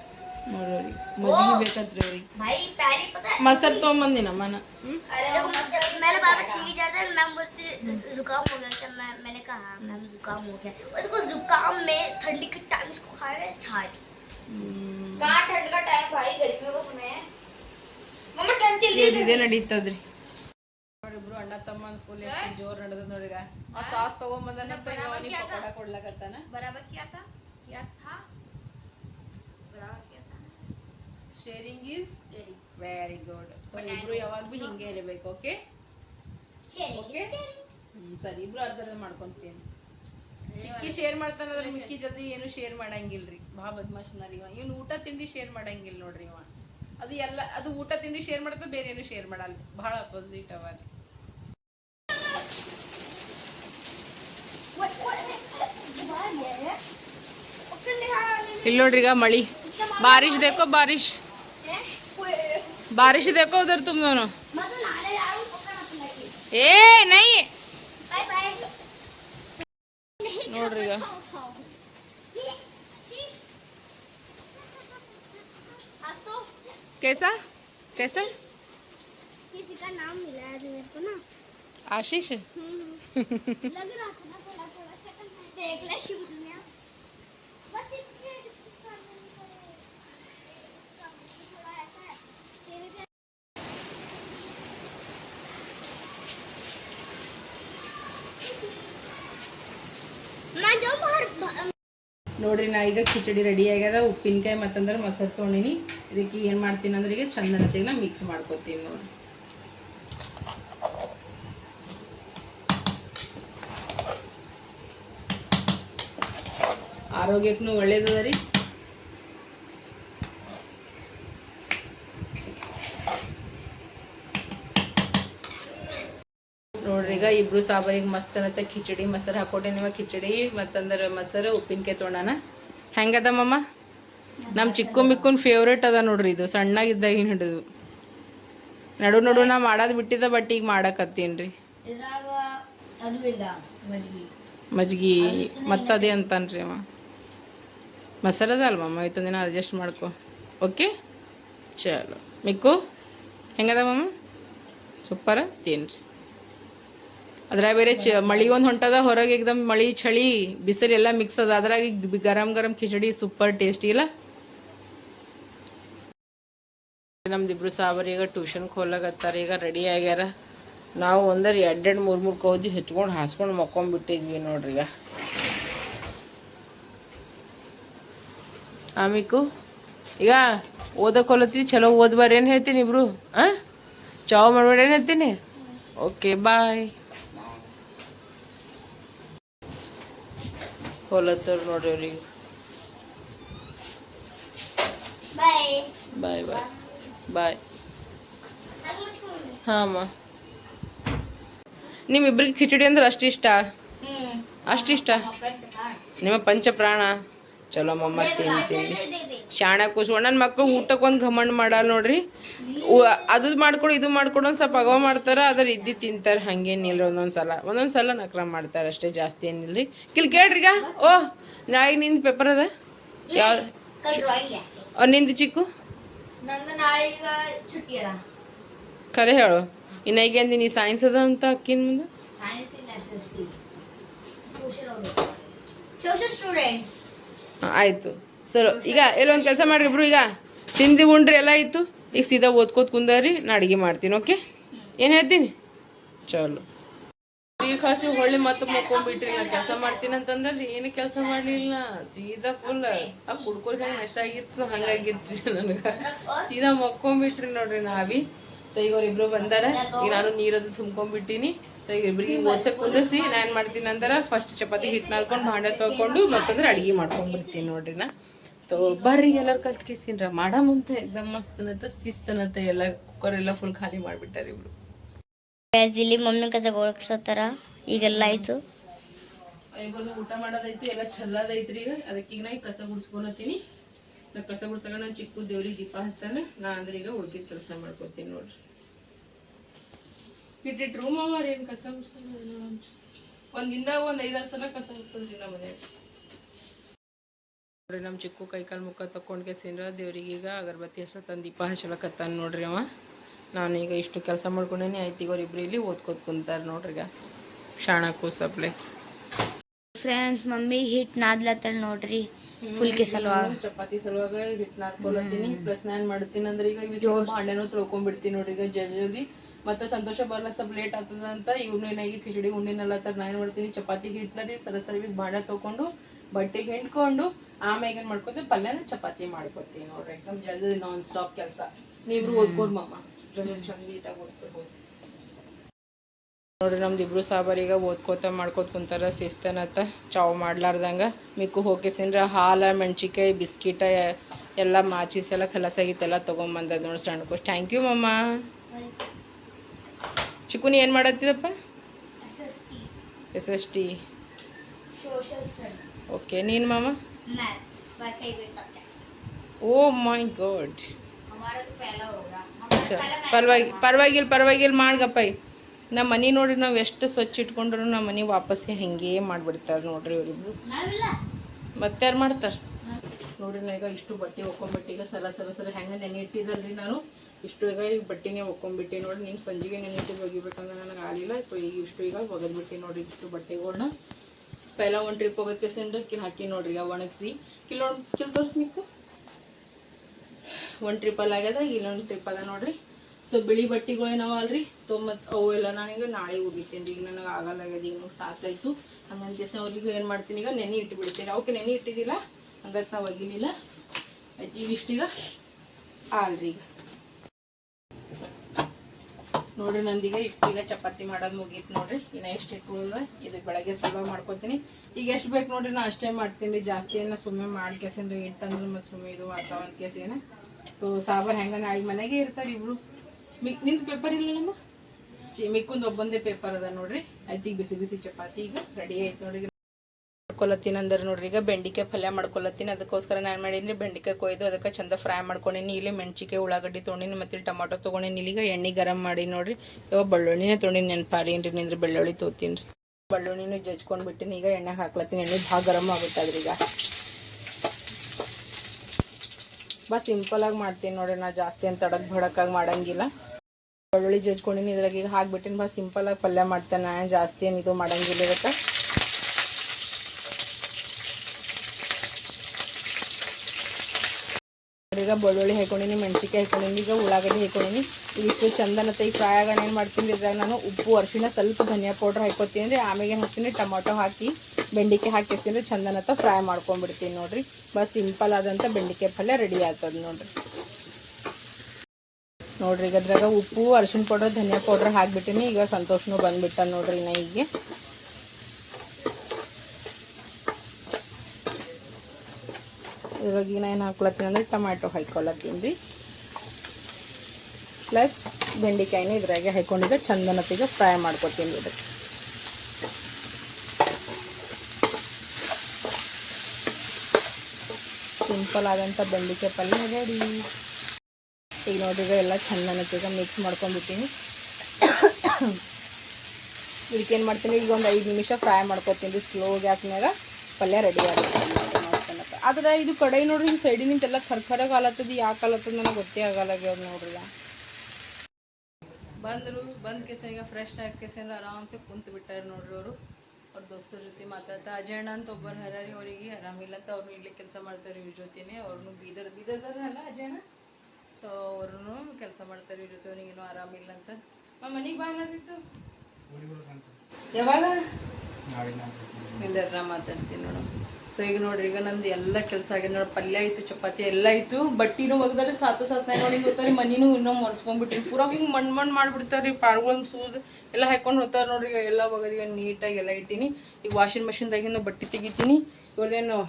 हम्म। ನೋಡ್ರಿ ಮಜ್ಜಿಗೆ ಬೇಕತ್ರಿ ಅವ್ರಿಗೆ भाई पहले पता है ಮೊಸರು ತೊಗೊಂಬಂದಿನಮ್ಮ ನಾ ಹ್ಮ್ अरे जब मेरे बाबा छींक जाता है मैम बोलती है, जुकाम हो गया क्या मैं मैंने कहा हाँ मैम जुकाम हो गया उसको जुकाम में ठंडी के टाइम उसको खा रहे हैं छाछ ಹ್ಮ್. कहाँ ठंड का टाइम भाई गर्मियों का समय है मम्मा ठंड चल रही ಇದ್- ಇದೇ ನಡೀತದ್ರಿ ನೋಡಿಬ್ರು ಅಣ್ಣ ತಮ್ಮ ಫುಲ್ ಎಷ್ಟು ಜೋರ್ ನಡೆದ ನೋಡ್ರಿಗ ಆ ಸಾಸ್ ತಗೊಂಬಂದನ ಅವನಿಗೆ ಪಕೋಡ ಕೊಡ್ಲಕತ್ತಾನ बराबर किया था क्या था ಶೇರಿಂಗ್ ಈಸ್. ವೆರಿ ಗುಡ್ ಇಬ್ರು ಯಾವಾಗ ಬಿ ಹಿಂಗೆ ಇರಬೇಕು ಓಕೆ ಓಕೆ ಹ್ಮ್ ಸರಿ ಇಬ್ರು ಅರ್ಧ ಅರ್ಧ ಮಾಡ್ಕೊಂತೀನಿ ಚಿಕ್ಕಿ ಶೇರ್ ಮಾಡ್ತಾನಂದ್ರೆ ಮಿಕ್ಕಿ ಜೊತೆ ಏನು ಶೇರ್ ಮಾಡಂಗಿಲ್ರಿ? ಭಾಳ ಬದ್ಮಾಶನರಿ ಇವ. ಇವ್ನು ಊಟ ತಿಂಡಿ ಶೇರ್ ಮಾಡಂಗಿಲ್ಲ ನೋಡ್ರಿ ಇವ. ಅದು ಎಲ್ಲ ಅದು ಊಟ ತಿಂಡಿ ಶೇರ್ ಮಾಡ್ತಾ ಬೇರೆ ಏನು ಶೇರ್ ಮಾಡಲ್ಲ. ಬಹಳ ಅಪೋಸಿಟ್ ಅವ ಇಲ್ಲಿ ನೋಡ್ರಿ ಈಗ ಮಳಿ. ಬಾರಿಶ್ ಬೇಕೋ ಬಾರಿಶ್? ಬಾರಿಶ್ ದೇಕೋ ಉಧರ್ तुम दोनों मैं तो नहाने जा रहा हूँ पक्का ना पिलाइए ए नहीं बाय बाय ನೋಡ್ರಿ ಈಗ अब तो कैसा कैसा किसी का नाम मिला है मेरे को ना आशीष लग रहा था ना थोड़ा थोड़ा शक्ल में देख ले शिवन्या बस ನೋಡ್ರಿ, ನಾ ಈಗ ಕಿಚಡಿ ರೆಡಿ ಆಗ್ಯದ. ಉಪ್ಪಿನಕಾಯಿ ಮತ್ತಂದ್ರೆ ಮೊಸರು ತೊಗೊಂಡಿನಿ. ಇದಕ್ಕೆ ಏನು ಮಾಡ್ತೀನಿ ಅಂದ್ರೆ ಈಗ ಚಂದನತೆಗೆ ನಾ ಮಿಕ್ಸ್ ಮಾಡ್ಕೊತೀನಿ ನೋಡಿ ಆರೋಗ್ಯಕ್ಕೂ ಒಳ್ಳೇದದ ರೀ. ಇಬ್ರು ಸಾಬರಿಗೆ ಮಸ್ತ್ ಅನ್ನತ್ತೆ ಕಿಚಡಿ ಮೊಸರು ಹಾಕೊಟ್ಟೆ ನೀವು ಕಿಚಡಿ ಮತ್ತಂದ್ರೆ ಮೊಸರು ಉಪ್ಪಿನಕಾಯಿ ತೊಗೊಂಡಾನ ಹೆಂಗದ ಮಮ್ಮ ನಮ್ಮ ಚಿಕ್ಕು ಮಿಕ್ಕುನ್ ಫೇವ್ರೇಟ್ ಅದ ನೋಡ್ರಿ ಇದು ಸಣ್ಣಾಗಿದ್ದಾಗಿನ ಹಿಡಿದು. ನಡು ನಡು ನಾ ಮಾಡೋದು ಬಿಟ್ಟಿದ್ದ ಬಟ್ ಈಗ ಮಾಡಕತ್ತೀನಿ ರೀ ಮಜ್ಗಿ. ಮತ್ತದೇ ಅಂತಾನ್ರಿ ಅವ. ಮೊಸರದ ಅಲ್ವ ಮಮ್ಮ ಇವತ್ತೊಂದು ದಿನ ಅಡ್ಜಸ್ಟ್ ಮಾಡ್ಕೊ. ಓಕೆ ಚಲೋ. ಮಿಕ್ಕು ಹೆಂಗದ ಮಮ್ಮ ಸೂಪರ ತಿನ್ರಿ ಅದ್ರಾಗ ಬೇರೆ ಮಳಿ ಒಂದು ಹೊಂಟದ, ಹೊರಗೆ ಎಕ್ದಮ್ ಮಳಿ ಚಳಿ, ಬಿಸಿಲು ಎಲ್ಲ ಮಿಕ್ಸ್ ಅದ. ಅದ್ರಾಗ ಗರಂ ಗರಂ ಖಿಚಡಿ ಸೂಪರ್ ಟೇಸ್ಟಿ ಇಲ್ಲ. ನಮ್ದಿಬ್ರು ಸಾಬರ್ ಈಗ ಟ್ಯೂಷನ್ ಹೋಗ್ಲಾಗತ್ತಾರ ಈಗ ರೆಡಿ ಆಗ್ಯಾರ. ನಾವು ಒಂದರ ಎರಡೆರಡು ಮೂರು ಮೂರು ಕೌದಿ ಹೆಚ್ಕೊಂಡು ಹಾಸ್ಕೊಂಡು ಮಕ್ಕೊಂಡ್ಬಿಟ್ಟಿದ್ವಿ ನೋಡ್ರಿ ಈಗ. ಆಮಿಕು ಈಗ ಓದಕ್ಕೆ ಹೊಲತ್ತಿ ಚಲೋ ಓದ್ಬಾರ ಏನು ಹೇಳ್ತೀನಿ ಇಬ್ರು? ಹಾಂ ಚಾವ್ ಮಾಡ್ಬೇಡ ಏನು ಹೇಳ್ತೀನಿ? ಓಕೆ ಬಾಯ್ ಹೊಲತ್ತವ್ರು ನೋಡ್ರಿ ಅವ್ರಿಗೆ. ಬಾಯ್ ಬಾಯ್ ಬಾಯ್ ಹಾಂ ನಿಮ್ಮಿಬ್ರಿಗೆ ಖಿಚಡಿ ಅಂದ್ರೆ ಅಷ್ಟು ಇಷ್ಟ? ಹ್ಮ್. ಅಷ್ಟು ಇಷ್ಟ? ನಿಮ್ಮ ಪಂಚಪ್ರಾಣ. ಚಲೋ ಮಮ್ಮ ತಿಂತೀನಿ. ಶಾಣ ಕೂಸು ನನ್ನ ಮಕ್ಕಳು ಊಟಕ್ಕೆ ಒಂದು ಘಮಂಡ್ ಮಾಡಲ್ಲ ನೋಡ್ರಿ. ಅದು ಮಾಡ್ಕೊಡು ಇದು ಮಾಡ್ಕೊಡು ಒಂದು ಸ್ವಲ್ಪ ಅಗವ ಮಾಡ್ತಾರೆ ಅದ್ರ ಇದ್ದು ತಿಂತಾರೆ ಹಂಗೇನಿಲ್ಲ ಒಂದೊಂದು ಸಲ ಒಂದೊಂದು ಸಲ ನಕ್ರ ಮಾಡ್ತಾರೆ ಅಷ್ಟೇ ಜಾಸ್ತಿ ಏನಿಲ್ಲ ರೀ ಕಿಲ್ ಕೇಳ್ರಿಗ? ಓ ನಾಯಿ ನಿಂದು ಪೇಪರ್ ಅದ? ಯಾವ ನಿಂದು ಚಿಕ್ಕು? ಖರೆ ಹೇಳು. ಇನ್ನು ಈಗ ನೀ ಸೈನ್ಸ್ ಅದ ಅಂತ ಅಕ್ಕಿನ ಮುಂದೆ? ಆಯಿತು. ಸರ್, ಈಗ ಎಲ್ಲ ಒಂದು ಕೆಲಸ ಮಾಡ್ರಿ ಇಬ್ರು ಈಗ ತಿಂದು ಉಂಡ್ರಿ ಎಲ್ಲ ಇತ್ತು ಈಗ ಸೀದಾ ಓದ್ಕೋತ ಕುಂದರಿ ನಾ ಅಡುಗೆ ಮಾಡ್ತೀನಿ ಓಕೆ ಏನು ಹೇಳ್ತೀನಿ? ಚಲೋ. ಈಗ ಹಸಿ ಹೊಳ್ಳಿ ಮತ್ತೆ ಮಕ್ಕೊಂಡ್ಬಿಟ್ರಿ ನಾ ಕೆಲಸ ಮಾಡ್ತೀನಿ ಅಂತಂದ್ರೆ, ಏನು ಕೆಲಸ ಮಾಡಲಿಲ್ಲ. ಸೀದಾ ಫುಲ್ ಆ ಕುಡ್ಕೋರ್ ಹೆಂಗೆ ನಷ್ಟ ಆಗಿತ್ತು ಹಂಗಾಗಿತ್ತು ನನಗೆ. ಸೀದಾ ಮಕ್ಕೊಂಡ್ಬಿಟ್ರಿ ನೋಡ್ರಿ ನಾವಿ. ಈಗ ಅವ್ರಿಬ್ರು ಬಂದಾರ, ಈಗ ನಾನು ನೀರದು ತುಂಬ್ಕೊಂಡ್ಬಿಟ್ಟಿನಿ ಈಗ ಮೋಸಕ್ಕೆ ಕುಂದಿಸಿ ನಾನು ಏನು ಮಾಡ್ತೀನಿ ಅಂದ್ರೆ ಫಸ್ಟ್ ಚಪಾತಿ ಹಿಟ್ಟು ನಾಲ್ಕೊಂಡು ಭಾಂಡೆ ತೊಗೊಂಡು ಮತ್ತಂದ್ರೆ ಅಡಿಗೆ ಮಾಡ್ಕೊಂಡ್ಬಿಡ್ತೀನಿ ನೋಡ್ರಿ ನಾ. ತೋ ಬರ್ರಿ ಎಲ್ಲರೂ ಕಲ್ತ್ಕಿಸಿನ್ರ ಮಾಡ ಮುಂತೆ ಎಕ್ದಮ್ ಮಸ್ತನತ್ತ ಶಿಸ್ತನತ್ತ ಎಲ್ಲ ಕುಕ್ಕರ್ ಎಲ್ಲ ಫುಲ್ ಖಾಲಿ ಮಾಡ್ಬಿಟ್ಟಾರ ಇಬ್ರು ಇಲ್ಲಿ ಮಮ್ಮಿ ಕಸ ಗೋಳಕ್ಸತ್ತಾರ ಈಗೆಲ್ಲ ಆಯ್ತು. ಇಬ್ಬರದು ಊಟ ಮಾಡೋದೈತು ಎಲ್ಲ ಚಲ್ಲದೈತ್ರಿ ಈಗ. ಅದಕ್ಕೆ ಈಗ ನಾ ಈಗ ಕಸ ಗುಡ್ಸ್ಕೊಳತ್ತೀನಿ. ನಾ ಕಸ ಗುಡ್ಸಾಗ ನಾನು ಚಿಕ್ಕ ದೇವ್ರಿಗೆ ದೀಪ ಹಚ್ತಾನೆ. ನಾ ಅಂದ್ರೆ ಈಗ ಉಳ್ಕಿದ ಕೆಲಸ ಮಾಡ್ಕೊತೀನಿ ನೋಡ್ರಿ. ಇಟ್ಟಿಟ್ಟು ರೂಮ್ ಅವ ಏನು ಕಸ ಗುಡ್ಸೋದು ಒಂದಿಂದ ಒಂದ್ ಐದಾರು ಸಲ ಕಸ ಹುಡ್ತದ್ರಿ ನಮ್ಮ ಮನ್ಯಾಗ. ನೋಡ್ರಿ ನಮ್ಮ ಚಿಕ್ಕು ಕೈಕಾಲು ಮುಖ ತಕೊಂಡ್ಗೆ ಸಿಂದ್ರ ದೇವ್ರಿಗೆ ಈಗ ಅಗರಬತ್ತಿ ಹೆಸರು ತಂದು ದೀಪ ಹಚ್ಚಲಕತ್ತಾನ ನೋಡ್ರಿ ಅವ. ನಾನೀಗ ಇಷ್ಟು ಕೆಲಸ ಮಾಡ್ಕೊಂಡೇನಿ ಆಯ್ತು ಈಗ ಅವ್ರಿಬ್ರು ಇಲ್ಲಿ ಓದ್ಕೋತ ಕುಂತಾರೆ ನೋಡ್ರಿ ಈಗ. ಶಾಣ ಕೂಸಪ್ಲೆ ಫ್ರೆಂಡ್ಸ್ ಮಮ್ಮಿ ಹಿಟ್ ನಾದ್ಲತ್ತಳ ನೋಡ್ರಿ ಫುಲ್ಕೆ ಸಲುವಾಗ. ಚಪಾತಿ ಸಲುವಾಗ ಹಿಟ್ ನಾದ್ಕೊಳತ್ತೀನಿ ಪ್ಲಸ್ ನಾನು ಮಾಡ್ತೀನಿ ಅಂದ್ರೆ ಈಗ ಇವು ಭಾಂಡೆನೂ ತೊಳ್ಕೊಂಡ್ಬಿಡ್ತೀನಿ ನೋಡ್ರಿ ಈಗ ಜಲ್ದಿ ಜಲ್ದಿ. ಮತ್ತೆ ಸಂತೋಷ ಬರಲ್ಲ ಸ್ವಲ್ಪ ಲೇಟ್ ಆಗ್ತದ ಅಂತ ಇವ್ನು ಏನಾಗಿ ಖಿಚಡಿ ಉಂಡಿನೆಲ್ಲ ತರ ನಾನು ಮಾಡ್ತೀನಿ. ಚಪಾತಿ ಹಿಟ್ನದಿ ಸರ ಸರ್ವಿಸ್ ಭಾಂಡೆ ತೊಗೊಂಡು ಬಟ್ಟೆಗೆ ಹಿಂಡ್ಕೊಂಡು ಆಮ್ಯಾಗ ಏನು ಮಾಡ್ಕೋತೀವಿ? ಪಲ್ಯನ ಚಪಾತಿ ಮಾಡ್ಕೊತೀವಿ ನೋಡ್ರಿ. ಎಕ್ದಮ್ ಜಲ್ದಿ ನಾನ್ ಸ್ಟಾಪ್ ಕೆಲಸ ನೀವಿಬ್ರು ಓದ್ಕೊಡ್ ಮಮ್ಮ ಜೊತೆ ಚಂದೀಟಾಗಿ ಓದ್ಕೋಬೋದು. ನೋಡ್ರಿ ನಮ್ದು ಇಬ್ರು ಸಾಬಾರೀಗ ಓದ್ಕೋತ ಮಾಡ್ಕೋತ ಕುಂತಾರ. ಶಿಸ್ತನತ್ತ ಚಾವ್ ಮಾಡ್ಲಾರ್ದಂಗ. ಮಿಕ್ಕು ಹೋಗಿಸಿನ್ರ ಹಾಲು ಮೆಣ್ಸಿಕಾಯಿ ಬಿಸ್ಕಿಟ ಎಲ್ಲ ಮಾಚಿಸ್ ಎಲ್ಲ ಕಲಸಾಗಿತ್ತೆಲ್ಲ ತೊಗೊಂಬಂದದ ನೋಡಿ ಸಣ್ಣ ಕೋಸ್ ಥ್ಯಾಂಕ್ ಯು ಮಮ್ಮ ಚಿಕುನಿ ಏನು ಮಾಡತ್ತಿದಪ್ಪ? ಎಸ್ ಎಸ್ ಟಿ ಓಕೆ ನೀನು ಮಾಮ? maths my favourite subject oh my god हमारा तो पहला होगा हमारा ಚ पहला ಪರವಾಗಿ ಪರವಾಗಿಲ್ಲ ಪರವಾಗಿಲ್ಲ ಮಾಡ್ಗಪ್ಪ ನಮ್ಮ ಮನೆ ನೋಡ್ರಿ ನಾವು ಎಷ್ಟು ಸ್ವಚ್ಛ ಇಟ್ಕೊಂಡ್ರು ನಮ್ಮ ಮನೆ ವಾಪಸ್ಸೇ ಹಂಗೇ ಮಾಡಿಬಿಡ್ತಾರೆ ನೋಡ್ರಿ ಇವರಿಬ್ರು मैं मिला ಮತ್ತೆ ಯಾರು ಮಾಡ್ತಾರೆ ನೋಡ್ರಿ ನಾ ಈಗ ಇಷ್ಟು ಬಟ್ಟೆ ಒಕ್ಕೊಂಬಿಟ್ಟು ಈಗ ಸಲ ಸಲ ಸಲ ಹೆಂಗೆ ನೆನೆ ಇಟ್ಟಿದ್ದಲ್ರಿ ನಾನು ಇಷ್ಟು ಈಗ ಈಗ ಬಟ್ಟೆನೇ ಒಕ್ಕೊಂಬಿಟ್ಟೆ ನೋಡಿ ನಿನ್ನ ಸಂಜೆಗೆ ನೆನೆ ಇಟ್ಟಿದ್ದು ಒಗಿಬೇಕಂದ್ರೆ ನನಗೆ ಆಗಲಿಲ್ಲ ಈಗ ಇಷ್ಟು ಈಗ ಒಗದ್ಬಿಟ್ಟೆ ನೋಡ್ರಿ ಇಷ್ಟು ಬಟ್ಟೆಗಳ್ನ ಪೈಲ ಒಂದು ಟ್ರಿಪ್ ಹೋಗೋದಕ್ಕೆ ಸೆಂಡ್ ಕಿಲ್ ಹಾಕಿ ನೋಡ್ರಿ ಈಗ ಒಣಗಿಸಿ. ಕಿಲ್ ಕಿಲ್ ತೋರಿಸ್ಬೇಕು ಒಂದು ಟ್ರಿಪ್ಪಲ್ಲಿ ಆಗ್ಯದ, ಇಲ್ಲೊಂದು ಟ್ರಿಪ್ ಅದ ನೋಡ್ರಿ. ತೊ ಬಿಳಿ ಬಟ್ಟೆಗಳು ಏನವ ಅಲ್ರಿ? ತೊ ಮತ್ತು ಅವು ಎಲ್ಲ ನನಗೆ ನಾಳೆ ಉಗಿತೀನಿ ಈಗ ನನಗೆ ಆಗಲ್ಲ ಆಗ್ಯದ, ಈಗ ನಂಗೆ ಸಾಕಾಯ್ತು. ಹಂಗಂತ ಅವ್ರಿಗೆ ಏನು ಮಾಡ್ತೀನಿ, ಈಗ ನೆನೆ ಇಟ್ಟು ಬಿಡ್ತೀನಿ ಅವಕ್ಕೆ ನೆನೆ ಇಟ್ಟಿದ್ದಿಲ್ಲ ಹಂಗಂತ ನಾವು ಒಗಿಲಿಲ್ಲ ಆಯ್ತು, ಈಗ ಇಷ್ಟೀಗ ಆಲ್ರಿ ಈಗ. ನೋಡ್ರಿ ನಂದೀಗ ಇಷ್ಟು ಈಗ ಚಪಾತಿ ಮಾಡೋದು ಮುಗೀತು ನೋಡ್ರಿ. ಇನ್ನ ಎಷ್ಟು ಹಿಟ್ಟು ಉಳ್ದ ಇದು ಬೆಳಗ್ಗೆ ಸುಲಭ ಮಾಡ್ಕೊತೀನಿ. ಈಗ ಎಷ್ಟು ಬೇಕು ನೋಡ್ರಿ, ನಾ ಅಷ್ಟೇ ಮಾಡ್ತೀನಿ. ರೀ ಜಾಸ್ತಿ ಏನು ಸುಮ್ಮನೆ ಮಾಡ್ಕೇಸೇನ್ರಿ ಇಟ್ಟಂದ್ರೆ ಮತ್ತು ಸುಮ್ಮನೆ ಇದು ಮಾಡ್ತಾವ ಅಂತ ಕೇಸೇನ ತೋ ಸಾಬಾರು ಹೆಂಗ ನಾಳೆ ಮನೆಗೆ ಇರ್ತಾರೆ ಇಬ್ರು. ಮಿಕ್ ನಿಂದು ಪೇಪರ್ ಇಲ್ಲ ನಮ್ಮ ಚಿ ಮಿಕ್ಕೊಂದು ಒಬ್ಬಂದೇ ಪೇಪರ್ ಅದ ನೋಡ್ರಿ. ಆಯ್ತು ಈಗ ಬಿಸಿ ಬಿಸಿ ಚಪಾತಿ ಈಗ ರೆಡಿ ಆಯ್ತು ನೋಡ್ರಿ ಮಾಡ್ಕೊಳತ್ತೀನಿ ಅಂದ್ರೆ ನೋಡ್ರಿ. ಈಗ ಬೆಂಡಿಕಾಯಿ ಪಲ್ಯ ಮಾಡ್ಕೊಳತ್ತೀನಿ. ಅದಕ್ಕೋಸ್ಕರ ನಾನು ಮಾಡೀನಿ ಬೆಂಡಿಕಾಯಿ ಕೊಯ್ದು ಅದಕ್ಕೆ ಚಂದ ಫ್ರೈ ಮಾಡ್ಕೊಂಡೀನಿ ಇಲ್ಲಿ ಮೆಣಸಿಕಾಯಿ ಉಳ್ಳಾಗಡ್ಡಿ ತೊಗೊಂಡಿನಿ ಮತ್ತು ಟೊಮಾಟೊ ತೊಗೊಂಡಿನಿ. ಇಲ್ಲಿಗ ಎಣ್ಣೆ ಗರಂ ಮಾಡಿ ನೋಡ್ರಿ. ಇವಾಗ ಬೆಳ್ಳುಳ್ಳಿನೇ ತೊಗೊಂಡಿನಿ ರೀ ನಿಂದ್ರೆ ಬೆಳ್ಳುಳ್ಳಿ ತೊಗೋತೀನಿ ರೀ ಬೆಳ್ಳುಳ್ಳಿನೂ ಜಜ್ಕೊಂಡು ಬಿಟ್ಟಿನಿ. ಈಗ ಎಣ್ಣೆ ಹಾಕ್ಲತ್ತೀನಿ. ಎಣ್ಣೆ ಭಾಳ ಗರಂ ಆಗುತ್ತದ್ರಿ ಈಗ. ಬಾ ಸಿಂಪಲಾಗಿ ಮಾಡ್ತೀನಿ ನೋಡ್ರಿ. ನಾ ಜಾಸ್ತಿ ಅಂತ ತಡಕ್ಕೆ ಬಡಕ್ಕಾಗಿ ಮಾಡಂಗಿಲ್ಲ. ಬೆಳ್ಳುಳ್ಳಿ ಜಜ್ಕೊಂಡಿನಿ. ಇದ್ರಾಗ ಈಗ ಹಾಕ್ಬಿಟ್ಟಿನಿ. ಭಾಳ ಸಿಂಪಲಾಗಿ ಪಲ್ಯ ಮಾಡ್ತೇನೆ. ಜಾಸ್ತಿ ಏನು ಇದು ಮಾಡಂಗಿಲ್ಲ ಇವತ್ತು ಈಗ ಬೆಳ್ಳುಳ್ಳಿ ಹಾಕೊಂಡಿನಿ ಮೆಣಸಿಕಾಯಿ ಹಾಕೊಂಡಿನಿ, ಈಗ ಉಳ್ಳಾಗಡ್ಡಿ ಹಾಕೊಂಡಿನಿ. ಇಷ್ಟು ಚಂದನತ್ತ ಈಗ ಫ್ರೈ ಆಗೋಣ ಏನು ಮಾಡ್ತೀನಿ ಇದ್ರಾಗ ನಾನು ಉಪ್ಪು, ಅರಿಶಿನ, ಸ್ವಲ್ಪ ಧನಿಯಾ ಪೌಡ್ರ್ ಹಾಕೋತೀನಿ ರೀ ಆಮೇಲೆ ಹಾಕ್ತೀನಿ, ಟೊಮೊಟೊ ಹಾಕಿ, ಬೆಂಡಿಕಾಯಿ ಹಾಕಿರ್ತೀನಿ ರೀ ಚಂದನತ್ತ ಫ್ರೈ ಮಾಡ್ಕೊಂಡ್ಬಿಡ್ತೀನಿ ನೋಡಿರಿ. ಬಸ್ ಸಿಂಪಲ್ ಆದಂಥ ಬೆಂಡಿಕಾಯಿ ಪಲ್ಯ ರೆಡಿ ಆಗ್ತದೆ ನೋಡಿರಿ. ನೋಡ್ರಿ ಈಗ ಅದ್ರಾಗ ಉಪ್ಪು, ಅರಿಶಿನ ಪೌಡ್ರ್, ಧನಿಯಾ ಪೌಡ್ರ್ ಹಾಕಿಬಿಟ್ಟಿನಿ. ಈಗ ಸಂತೋಷನು ಬಂದ್ಬಿಟ್ಟ ನೋಡ್ರಿ ನಾ ಈಗ ನಾ ಏನು ಹಾಕ್ಲತ್ತೀನಿ ಅಂದ್ರೆ ಟೊಮ್ಯಾಟೊ ಹಾಕ್ಕೊಳತ್ತೀನಿ ರೀ. ಪ್ಲಸ್ ಬೆಂಡೆಕಾಯಿನ ಇದ್ರಾಗೆ ಹಾಕೊಂಡಿಗ ಚಂದನತ್ತಿಗೆ ಫ್ರೈ ಮಾಡ್ಕೊತೀನಿ ಇದಕ್ಕೆ ಸಿಂಪಲ್ ಆದಂಥ ಬೆಂಡೆಕಾಯಿ ಪಲ್ಯ ರೆಡಿ ಈಗ ನೋಡಿದ್ರೆ ಎಲ್ಲ ಚಂದನತ್ತಿಗೆ ಮಿಕ್ಸ್ ಮಾಡ್ಕೊಂಡ್ಬಿಟ್ಟಿನಿ. ಇದಕ್ಕೇನು ಮಾಡ್ತೀನಿ? ಈಗ ಒಂದು ಐದು ನಿಮಿಷ ಫ್ರೈ ಮಾಡ್ಕೊತೀನಿ ಸ್ಲೋ ಗ್ಯಾಸ್ನಾಗ ಪಲ್ಯ ರೆಡಿ ಆಗುತ್ತೆ. ಆದ್ರೆ ಇದು ಕಡೆ ನೋಡ್ರಿ ಹಿಂಗೆ ಸೈಡಿನಿಂದ ಖರ್ಖರಾಗ ಆಲತ್ತದ ಯಾಕೆ ಆಲತ್ತದ ನನಗೆ ಗೊತ್ತೇ ಆಗಲ್ಲಾಗ್ಯದ ನೋಡ್ರಿ ಬಂದರು ಬಂದ ಕೇಸ ಈಗ ಫ್ರೆಶ್ ಆಗಿ ಕೇಸಂದ್ರೆ ಆರಾಮ್ಸೆ ಕುಂತು ಬಿಟ್ಟಾರೆ ನೋಡ್ರಿ ಅವರು. ಅವ್ರ ದೋಸ್ತರ ಜೊತೆ ಮಾತಾಡ್ತಾ ಅಜಯಣ್ಣ ಅಂತ ಒಬ್ಬರು ಹರಾರಿ ಅವರಿಗೆ ಆರಾಮಿಲ್ಲ ಅಂತ ಅವ್ರನ್ನ ಇಲ್ಲಿ ಕೆಲಸ ಮಾಡ್ತಾರೆ ಇವ್ರ ಜೊತೆನೆ. ಅವ್ರನ್ನೂ ಬೀದರ್ ಬೀದರ್ದಾರ ಅಲ್ಲ ಅಜಯಣ್ಣ? ಸೊ ಅವ್ರೂ ಕೆಲಸ ಮಾಡ್ತಾರೆ ಇವ್ರ ಜೊತೆ ಅವನಿಗೇನು ಆರಾಮಿಲ್ಲ ಅಂತ. ಮನೆಗೆ ಬಾಗ್ಲಾಗಿತ್ತು ಯಾವಾಗ? ನಿಂದ ಮಾತಾಡ್ತೀನಿ ನೋಡು. ಸೊ ಈಗ ನೋಡ್ರಿ, ಈಗ ನಂದು ಎಲ್ಲ ಕೆಲಸ ಆಗಿದೆ. ನೋಡಿ, ಪಲ್ಯ ಆಯ್ತು, ಚಪಾತಿ ಎಲ್ಲ ಆಯ್ತು. ಬಟ್ಟಿನೂ ಒಗ್ದಾರೆ ಸಾತು ಸಾತ್ ನೋಡಿ ಗೊತ್ತಾರೆ, ಮನಿನೂ ಇನ್ನೂ ಮರ್ಸ್ಕೊಂಡ್ಬಿಟ್ರಿ ಪೂರಾ ಹಿಂಗೆ ಮಣ್ಣು ಮಣ್ಣು ಮಾಡ್ಬಿಡ್ತಾರೆ ರೀ ಪಾರ್ಗಳು ಹಿಂಗೆ ಸೂಸ್ ಎಲ್ಲ ಹಾಕೊಂಡು ಹೋಗ್ತಾರೆ ನೋಡ್ರಿ. ಈಗ ಎಲ್ಲ ಒಗದು, ಈಗ ನೀಟಾಗಿ ಎಲ್ಲ ಇಟ್ಟೀನಿ. ಈಗ ವಾಷಿಂಗ್ ಮಷಿನ್ದಾಗಿಂದ ಬಟ್ಟೆ ತೆಗಿತೀನಿ. ಇವ್ರದ್ದೇನು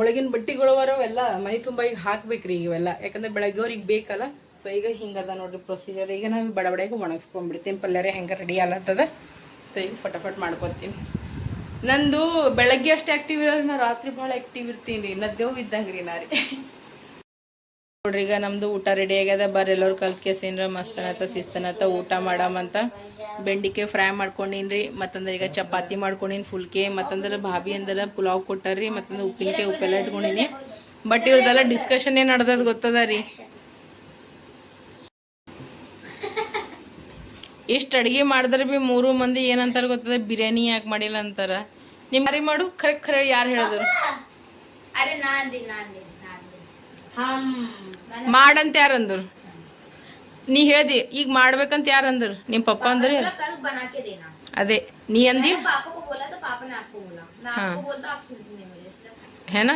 ಒಳಗಿನ ಬಟ್ಟೆಗಳು ಎಲ್ಲ ಮನೆ ತುಂಬ ಈಗ ಹಾಕ್ಬೇಕ್ರಿ ಇವೆಲ್ಲ. ಯಾಕಂದ್ರೆ ಬೆಳಗ್ಗೆ ಅವ್ರಿಗೆ ಬೇಕಲ್ಲ. ಸೊ ಈಗ ಹಿಂಗದ ನೋಡ್ರಿ ಪ್ರೊಸೀಜರ್ ಈಗ ನಾವು ಬಡ ಬಡಗೆ ಒಣಗಿಸ್ಕೊಂಡ್ಬಿಡ್ತೀನಿ ಪಲ್ಯರೇ ಹೆಂಗೆ ರೆಡಿ ಅಲ್ಲತ್ತದ ಸೊ ಈಗ ಫಟಾಫಟ್ ಮಾಡ್ಕೊತೀನಿ. ನಂದು ಬೆಳಗ್ಗೆ ಅಷ್ಟೇ ಆಕ್ಟಿವ್ ಇರೋ ನಾ ರಾತ್ರಿ ಭಾಳ ಆಕ್ಟಿವ್ ಇರ್ತೀನಿ. ರೀ ನದ್ದೇವು ಇದ್ದಂಗೆ ರೀ ನಾ ರೀ. ನೋಡ್ರಿ, ಈಗ ನಮ್ದು ಊಟ ರೆಡಿ ಆಗ್ಯದ. ಬರ್ರಿ ಎಲ್ಲರೂ ಕಲ್ತ್ಕೇಸಿನ್ರ ಮಸ್ತನತ ಸಿಸ್ತನತ ಊಟ ಮಾಡಮಂತ ಬೆಂಡಿಕೆ ಫ್ರೈ ಮಾಡ್ಕೊಂಡಿನ್ರಿ ಮತ್ತಂದ್ರೆ ಈಗ ಚಪಾತಿ ಮಾಡ್ಕೊಂಡಿನಿ ಫುಲ್ಕೆ. ಮತ್ತಂದ್ರೆ ಭಾಬಿ ಅಂದ್ರೆ ಪುಲಾವ್ ಕೊಟ್ಟಾರ್ರಿ ಮತ್ತಂದ್ರೆ ಉಪ್ಪಿನಕಾಯಿ ಉಪ್ಪೆಲ್ಲ ಇಟ್ಕೊಂಡಿನಿ. ಬಟ್ ಇವ್ರದೆಲ್ಲ ಡಿಸ್ಕಷನ್ ಏನು ನಡ್ದದ ಗೊತ್ತದ ರೀ? ಎಷ್ಟು ಅಡುಗೆ ಮಾಡಿದ್ರೆ ಬಿ ಮೂರು ಮಂದಿ ಏನಂತಾರೆ ಗೊತ್ತದೆ? ಬಿರಿಯಾನಿ ಯಾಕೆ ಮಾಡಿಲ್ಲ ಅಂತಾರೆ. ನಿಮ್ಮ ಯಾರಿಗೆ ಮಾಡು ಖರೆ ಖರೆ ಯಾರು ಹೇಳಿದ್ರು? ಮಾಡಂತ ಯಾರಂದ್ರು ನೀ ಹೇಳ್ದಿ ಈಗ ಮಾಡ್ಬೇಕಂತ ಯಾರಂದ್ರು ನಿಮ್ಮ ಪಪ್ಪ ಅಂದ್ರೆ? ಅದೇ ನೀ ಅಂದಿ? ಹೇನಾ?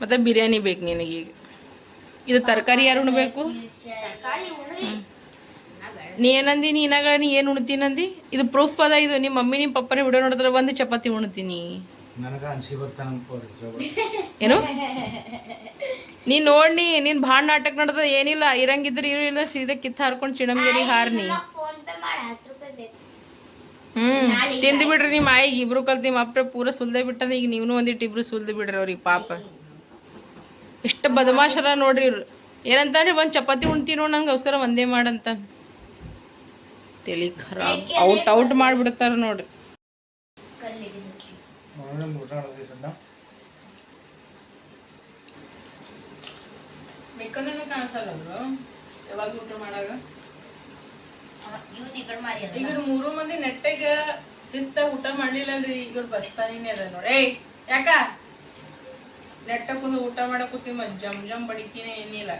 ಮತ್ತೆ ಬಿರಿಯಾನಿ ಬೇಕು ನಿನಗೀಗ. ಇದು ತರಕಾರಿ ಯಾರು ಉಣ್ಬೇಕು? ನೀ ಏನಂದಿ ನೀ ಇನ್ನಾಗಳ ನೀ ಏನು ಉಣ್ತೀನಂದಿ? ಇದು ಪ್ರೂಫ್ ಪದ ಇದು. ನಿಮ್ಮ ಮಮ್ಮಿ ನಿಮ್ಮ ಪಪ್ಪನೇ ವಿಡಿಯೋ ನೋಡಿದ್ರೆ ಬಂದು ಚಪಾತಿ ಉಣ್ತೀನಿ. ಏನು? ನೀನ್ ನೋಡ್ನಿ ನೀನ್ ಭಾಳ ನಾಟಕ ನಡೆದ ಏನಿಲ್ಲ. ಇರಂಗಿದ್ರೆ ಇರು ಇಲ್ಲ ಸೀದಾ ಕಿತ್ತ ಹಾರ್ಕೊಂಡು ಚಿಣಮಗಿರಿ ಹಾರ್ನಿ. ಹ್ಮ್ ತಿಂದು ಬಿಡ್ರಿ ನಿಮ್ಮ ಆಯಿಗೆ ಇಬ್ರು ಕಲ್ತು ನಿಮ್ಮ ಅಪ್ಪ ಪೂರ ಸುಲ್ದೆ ಬಿಟ್ಟನ ಈಗ ನೀವು ಒಂದಿಟ್ಟು ಇಬ್ರು ಸುಲ್ದು ಬಿಡ್ರಿ ಅವ್ರಿಗೆ ಪಾಪ. ಇಷ್ಟ ಬದಮಾಶರ ನೋಡ್ರಿ ಇವ್ರು. ಏನಂತಾರೆ ಒಂದು ಚಪಾತಿ ಉಣ್ತೀನಿ ನೋಡು ನಂಗೋಸ್ಕರ ಒಂದೇ ಮಾಡಂತ ತಲೆ ಖರಾಬ್. ಔಟ್ ಔಟ್ ಮಾಡ್ಬಿಡ್ತಾರ ನೋಡಿ. ಅವರು ಯಾವಾಗ ಊಟ ಮಾಡಾಗ? ಮೂರು ಮಂದಿ ನೆಟ್ಟಗ ಶಿಸ್ತಾಗ ಊಟ ಮಾಡ್ಲಿಲ್ಲ ಈಗ ಬಸ್ತಾನಿನೇ ಅದ ನೋಡಿ. ಯಾಕ? ನೆಟ್ಟ ಕುಂದ ಊಟ ಮಾಡಕ್ ಜಮ್ ಜಮ್ ಬಡಿಕಿನೇ ಏನಿಲ್ಲ.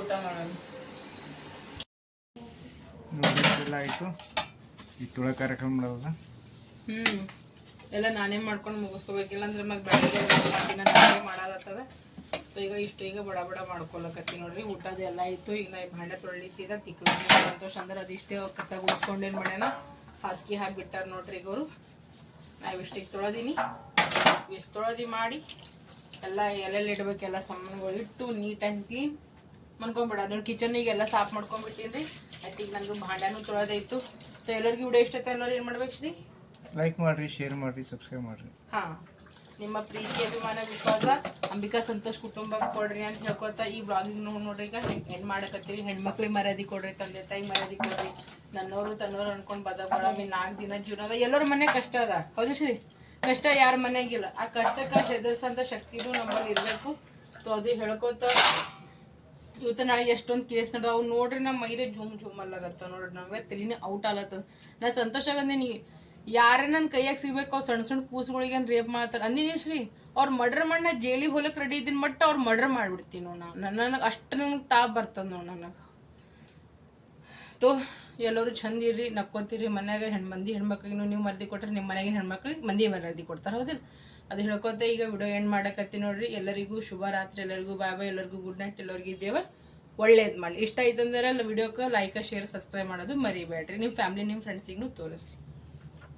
ಊಟ ಮಾಡೋದು. ಎಲ್ಲ ಆಯಿತು ಈ ತುಳ ಕಾರ್ಯಕ್ರಮ ಮಾಡೋದ ಹ್ಮ್. ಎಲ್ಲ ನಾನೇ ಮಾಡ್ಕೊಂಡು ಮುಗಿಸ್ಕೋಬೇಕಿಲ್ಲ ಅಂದ್ರೆ ಮತ್ತೆ ಬೆಳಗ್ಗೆ ನಾನೇ ಮಾಡೋದತ್ತದ ಈಗ ಇಷ್ಟು ಈಗ ಬಡ ಬಡ ಮಾಡ್ಕೊಳಕತ್ತಿ ನೋಡ್ರಿ. ಊಟದ ಎಲ್ಲ ಇತ್ತು ಈಗ ನಾ ಭಾಂಡೆ ತೊಳಿತಿದ್ದ ತಿಕ್ಕ ಸಂತೋಷ ಅಂದ್ರೆ ಅದಿಷ್ಟೇ ಕಸ ಗುಡಿಸ್ಕೊಂಡೇನು ಮಾಡ್ಯಾನ? ಹಾಸಿಗೆ ಹಾಕಿಬಿಟ್ಟಾರ ನೋಡ್ರಿ ಈಗ ಅವರು ನಾವು ಇಷ್ಟಿಗೆ ತೊಳೆದೀನಿ. ಇಷ್ಟು ತೊಳೆದಿ ಮಾಡಿ ಎಲ್ಲ ಎಲ್ಲೆಲ್ಲಿ ಇಡ್ಬೇಕೆಲ್ಲ ಸಾಮಾನುಗಳು ಇಟ್ಟು ನೀಟಾಗಿ ಕ್ಲೀನ್ ಮಾಡ್ಕೊಂಬಿಡ ಅದನ್ನ ಕಿಚನಿಗೆಲ್ಲ ಸಾಫ್ ಮಾಡ್ಕೊಂಡ್ಬಿಟ್ಟಿನಿ ಆಯ್ತು ಈಗ ನಂದು ಭಾಂಡನೂ ತೊಳೆದೈತು ಸೊ ಎಲ್ಲರಿಗೂ ವಿಡಿಯೋ ಇಷ್ಟ ಎಲ್ಲರೂ ಏನು ಮಾಡ್ಬೇಕು ಶ್ರೀ? ಲೈಕ್ ಮಾಡಿರಿ ಶೇರ್ ಮಾಡಿರಿ ಸಬ್ಸ್ಕ್ರೈಬ್ ಮಾಡಿರಿ. ಹಾ. ನಿಮ್ಮ ಪ್ರೀತಿ ಅಭಿಮಾನ ವಿಶ್ವಾಸ ಅಂಬಿಕಾ ಸಂತೋಷ್ ಕುಟುಂಬಕ್ಕೆ ಕೊಡ್ರಿ ಅಂತ ಹೇಳ್ಕೊತ ಈ ಬ್ಲಾಗಿಂಗ್ ನೋಡಿ ನೋಡ್ರಿ ಈಗ. ಹೆಣ್ ಹೆಣ್ ಮಾಡಕತ್ತೀವಿ. ಹೆಣ್ಮಕ್ಳಿಗೆ ಮರ್ಯಾದೆ ಕೊಡ್ರಿ ತಂದೆ ತಾಯಿ ಮರ್ಯಾದೆ ಕೊಡ್ರಿ. ನನ್ನೋರು ತನ್ನೋರು ಬಡ ಮೀನ್ ನಾಲ್ಕು ದಿನ ಜೀವನ ಅದ ಎಲ್ಲರ ಮನೆ ಕಷ್ಟ ಅದ. ಹೌದು ಶ್ರೀ? ಕಷ್ಟ ಯಾರ ಮನೆಗಿಲ್ಲ. ಆ ಕಷ್ಟಕ್ಕೆ ಹೆದರ್ಸಂತ ಶಕ್ತಿನೂ ನಮ್ಮಲ್ಲಿ ಇರಬೇಕು. ಸೊ ಅದು ಹೇಳ್ಕೊತ ಇವತ್ತು ನಾಳೆ ಎಷ್ಟೊಂದು ಕೇಸ್ ನಡ್ದು ಅವು ನೋಡ್ರಿ ನಮ್ಮ ಮೈರೆ ಜೂಮ್ ಝೂಮ್ ಅಲ್ಲಾಗತ್ತ ನೋಡ್ರಿ ನಮಗೆ ತಲೆನೇ ಔಟ್ ಆಗ್ಲತ್ತದ ನಾ ಸಂತೋಷ ಆಗಂದಿನಿ ಯಾರೇ ನನ್ನ ಕೈಯಾಗ ಸಿಗ್ಬೇಕು, ಅವ್ರು ಸಣ್ಣ ಸಣ್ಣ ಕೂಸುಗಳಿಗೆ ರೇಪ್ ಮಾಡ್ತಾರೆ. ಅಂದಿನಿ ಶ್ರೀ ಅವ್ರು ಮರ್ಡರ್ ಮಾಡಿ ನಾ ಜೈಲಿಗೆ ಹೋಲಕ್ಕೆ ರೆಡಿ ಇದ್ದೀನಿ ಮಟ್ಟ ಅವ್ರು ಮರ್ಡರ್ ಮಾಡಿಬಿಡ್ತೀನಿ ನೋಡ ನಾನು ನನಗೆ ಅಷ್ಟು ನನಗೆ ತಾಪ್ ಬರ್ತದೆ ನೋಡಿ ನನಗೆ. ತೋ, ಎಲ್ಲರೂ ಚಂದ ಇರ್ರಿ, ನಕ್ಕೋತೀರಿ ಮನ್ಯಾಗ ಹೆಣ್ ಮಂದಿ ಹೆಣ್ಮಕ್ಳಿಗೆ ನೀವು ಮರ್ದಿ ಕೊಟ್ರೆ ನಿಮ್ಮ ಮನೆಗೆ ಹೆಣ್ಮಕ್ಳಿಗೆ ಮಂದಿ ಮರದಿ ಕೊಡ್ತಾರೆ, ಹೌದಿಲ್ಲ? ಅದು ಹೇಳ್ಕೊತ, ಈಗ ವಿಡಿಯೋ ಎಂಡ್ ಮಾಡಕತ್ತಿ ನೋಡ್ರಿ. ಎಲ್ಲರಿಗೂ ಶುಭ ರಾತ್ರಿ, ಎಲ್ಲರಿಗೂ ಬಾಯ್ ಬಾಯ್ ಎಲ್ಲರಿಗೂ ಗುಡ್ ನೈಟ್ ಎಲ್ಲರಿಗೂ ದೇವ ಒಳ್ಳೇದು ಮಾಡಿ ಇಷ್ಟ ಆಯ್ತಂದ್ರೆ ವಿಡಿಯೋಕ್ಕೆ ಲೈಕ್ ಶೇರ್ ಸಬ್ಸ್ಕ್ರೈಬ್ ಮಾಡೋದು ಮರಿಬೇಡ್ರಿ. ನಿಮ್ಮ ಫ್ಯಾಮಿಲಿ ನಿಮ್ಮ ಫ್ರೆಂಡ್ಸಿಗೂ ತೋರಿಸ್ರಿ.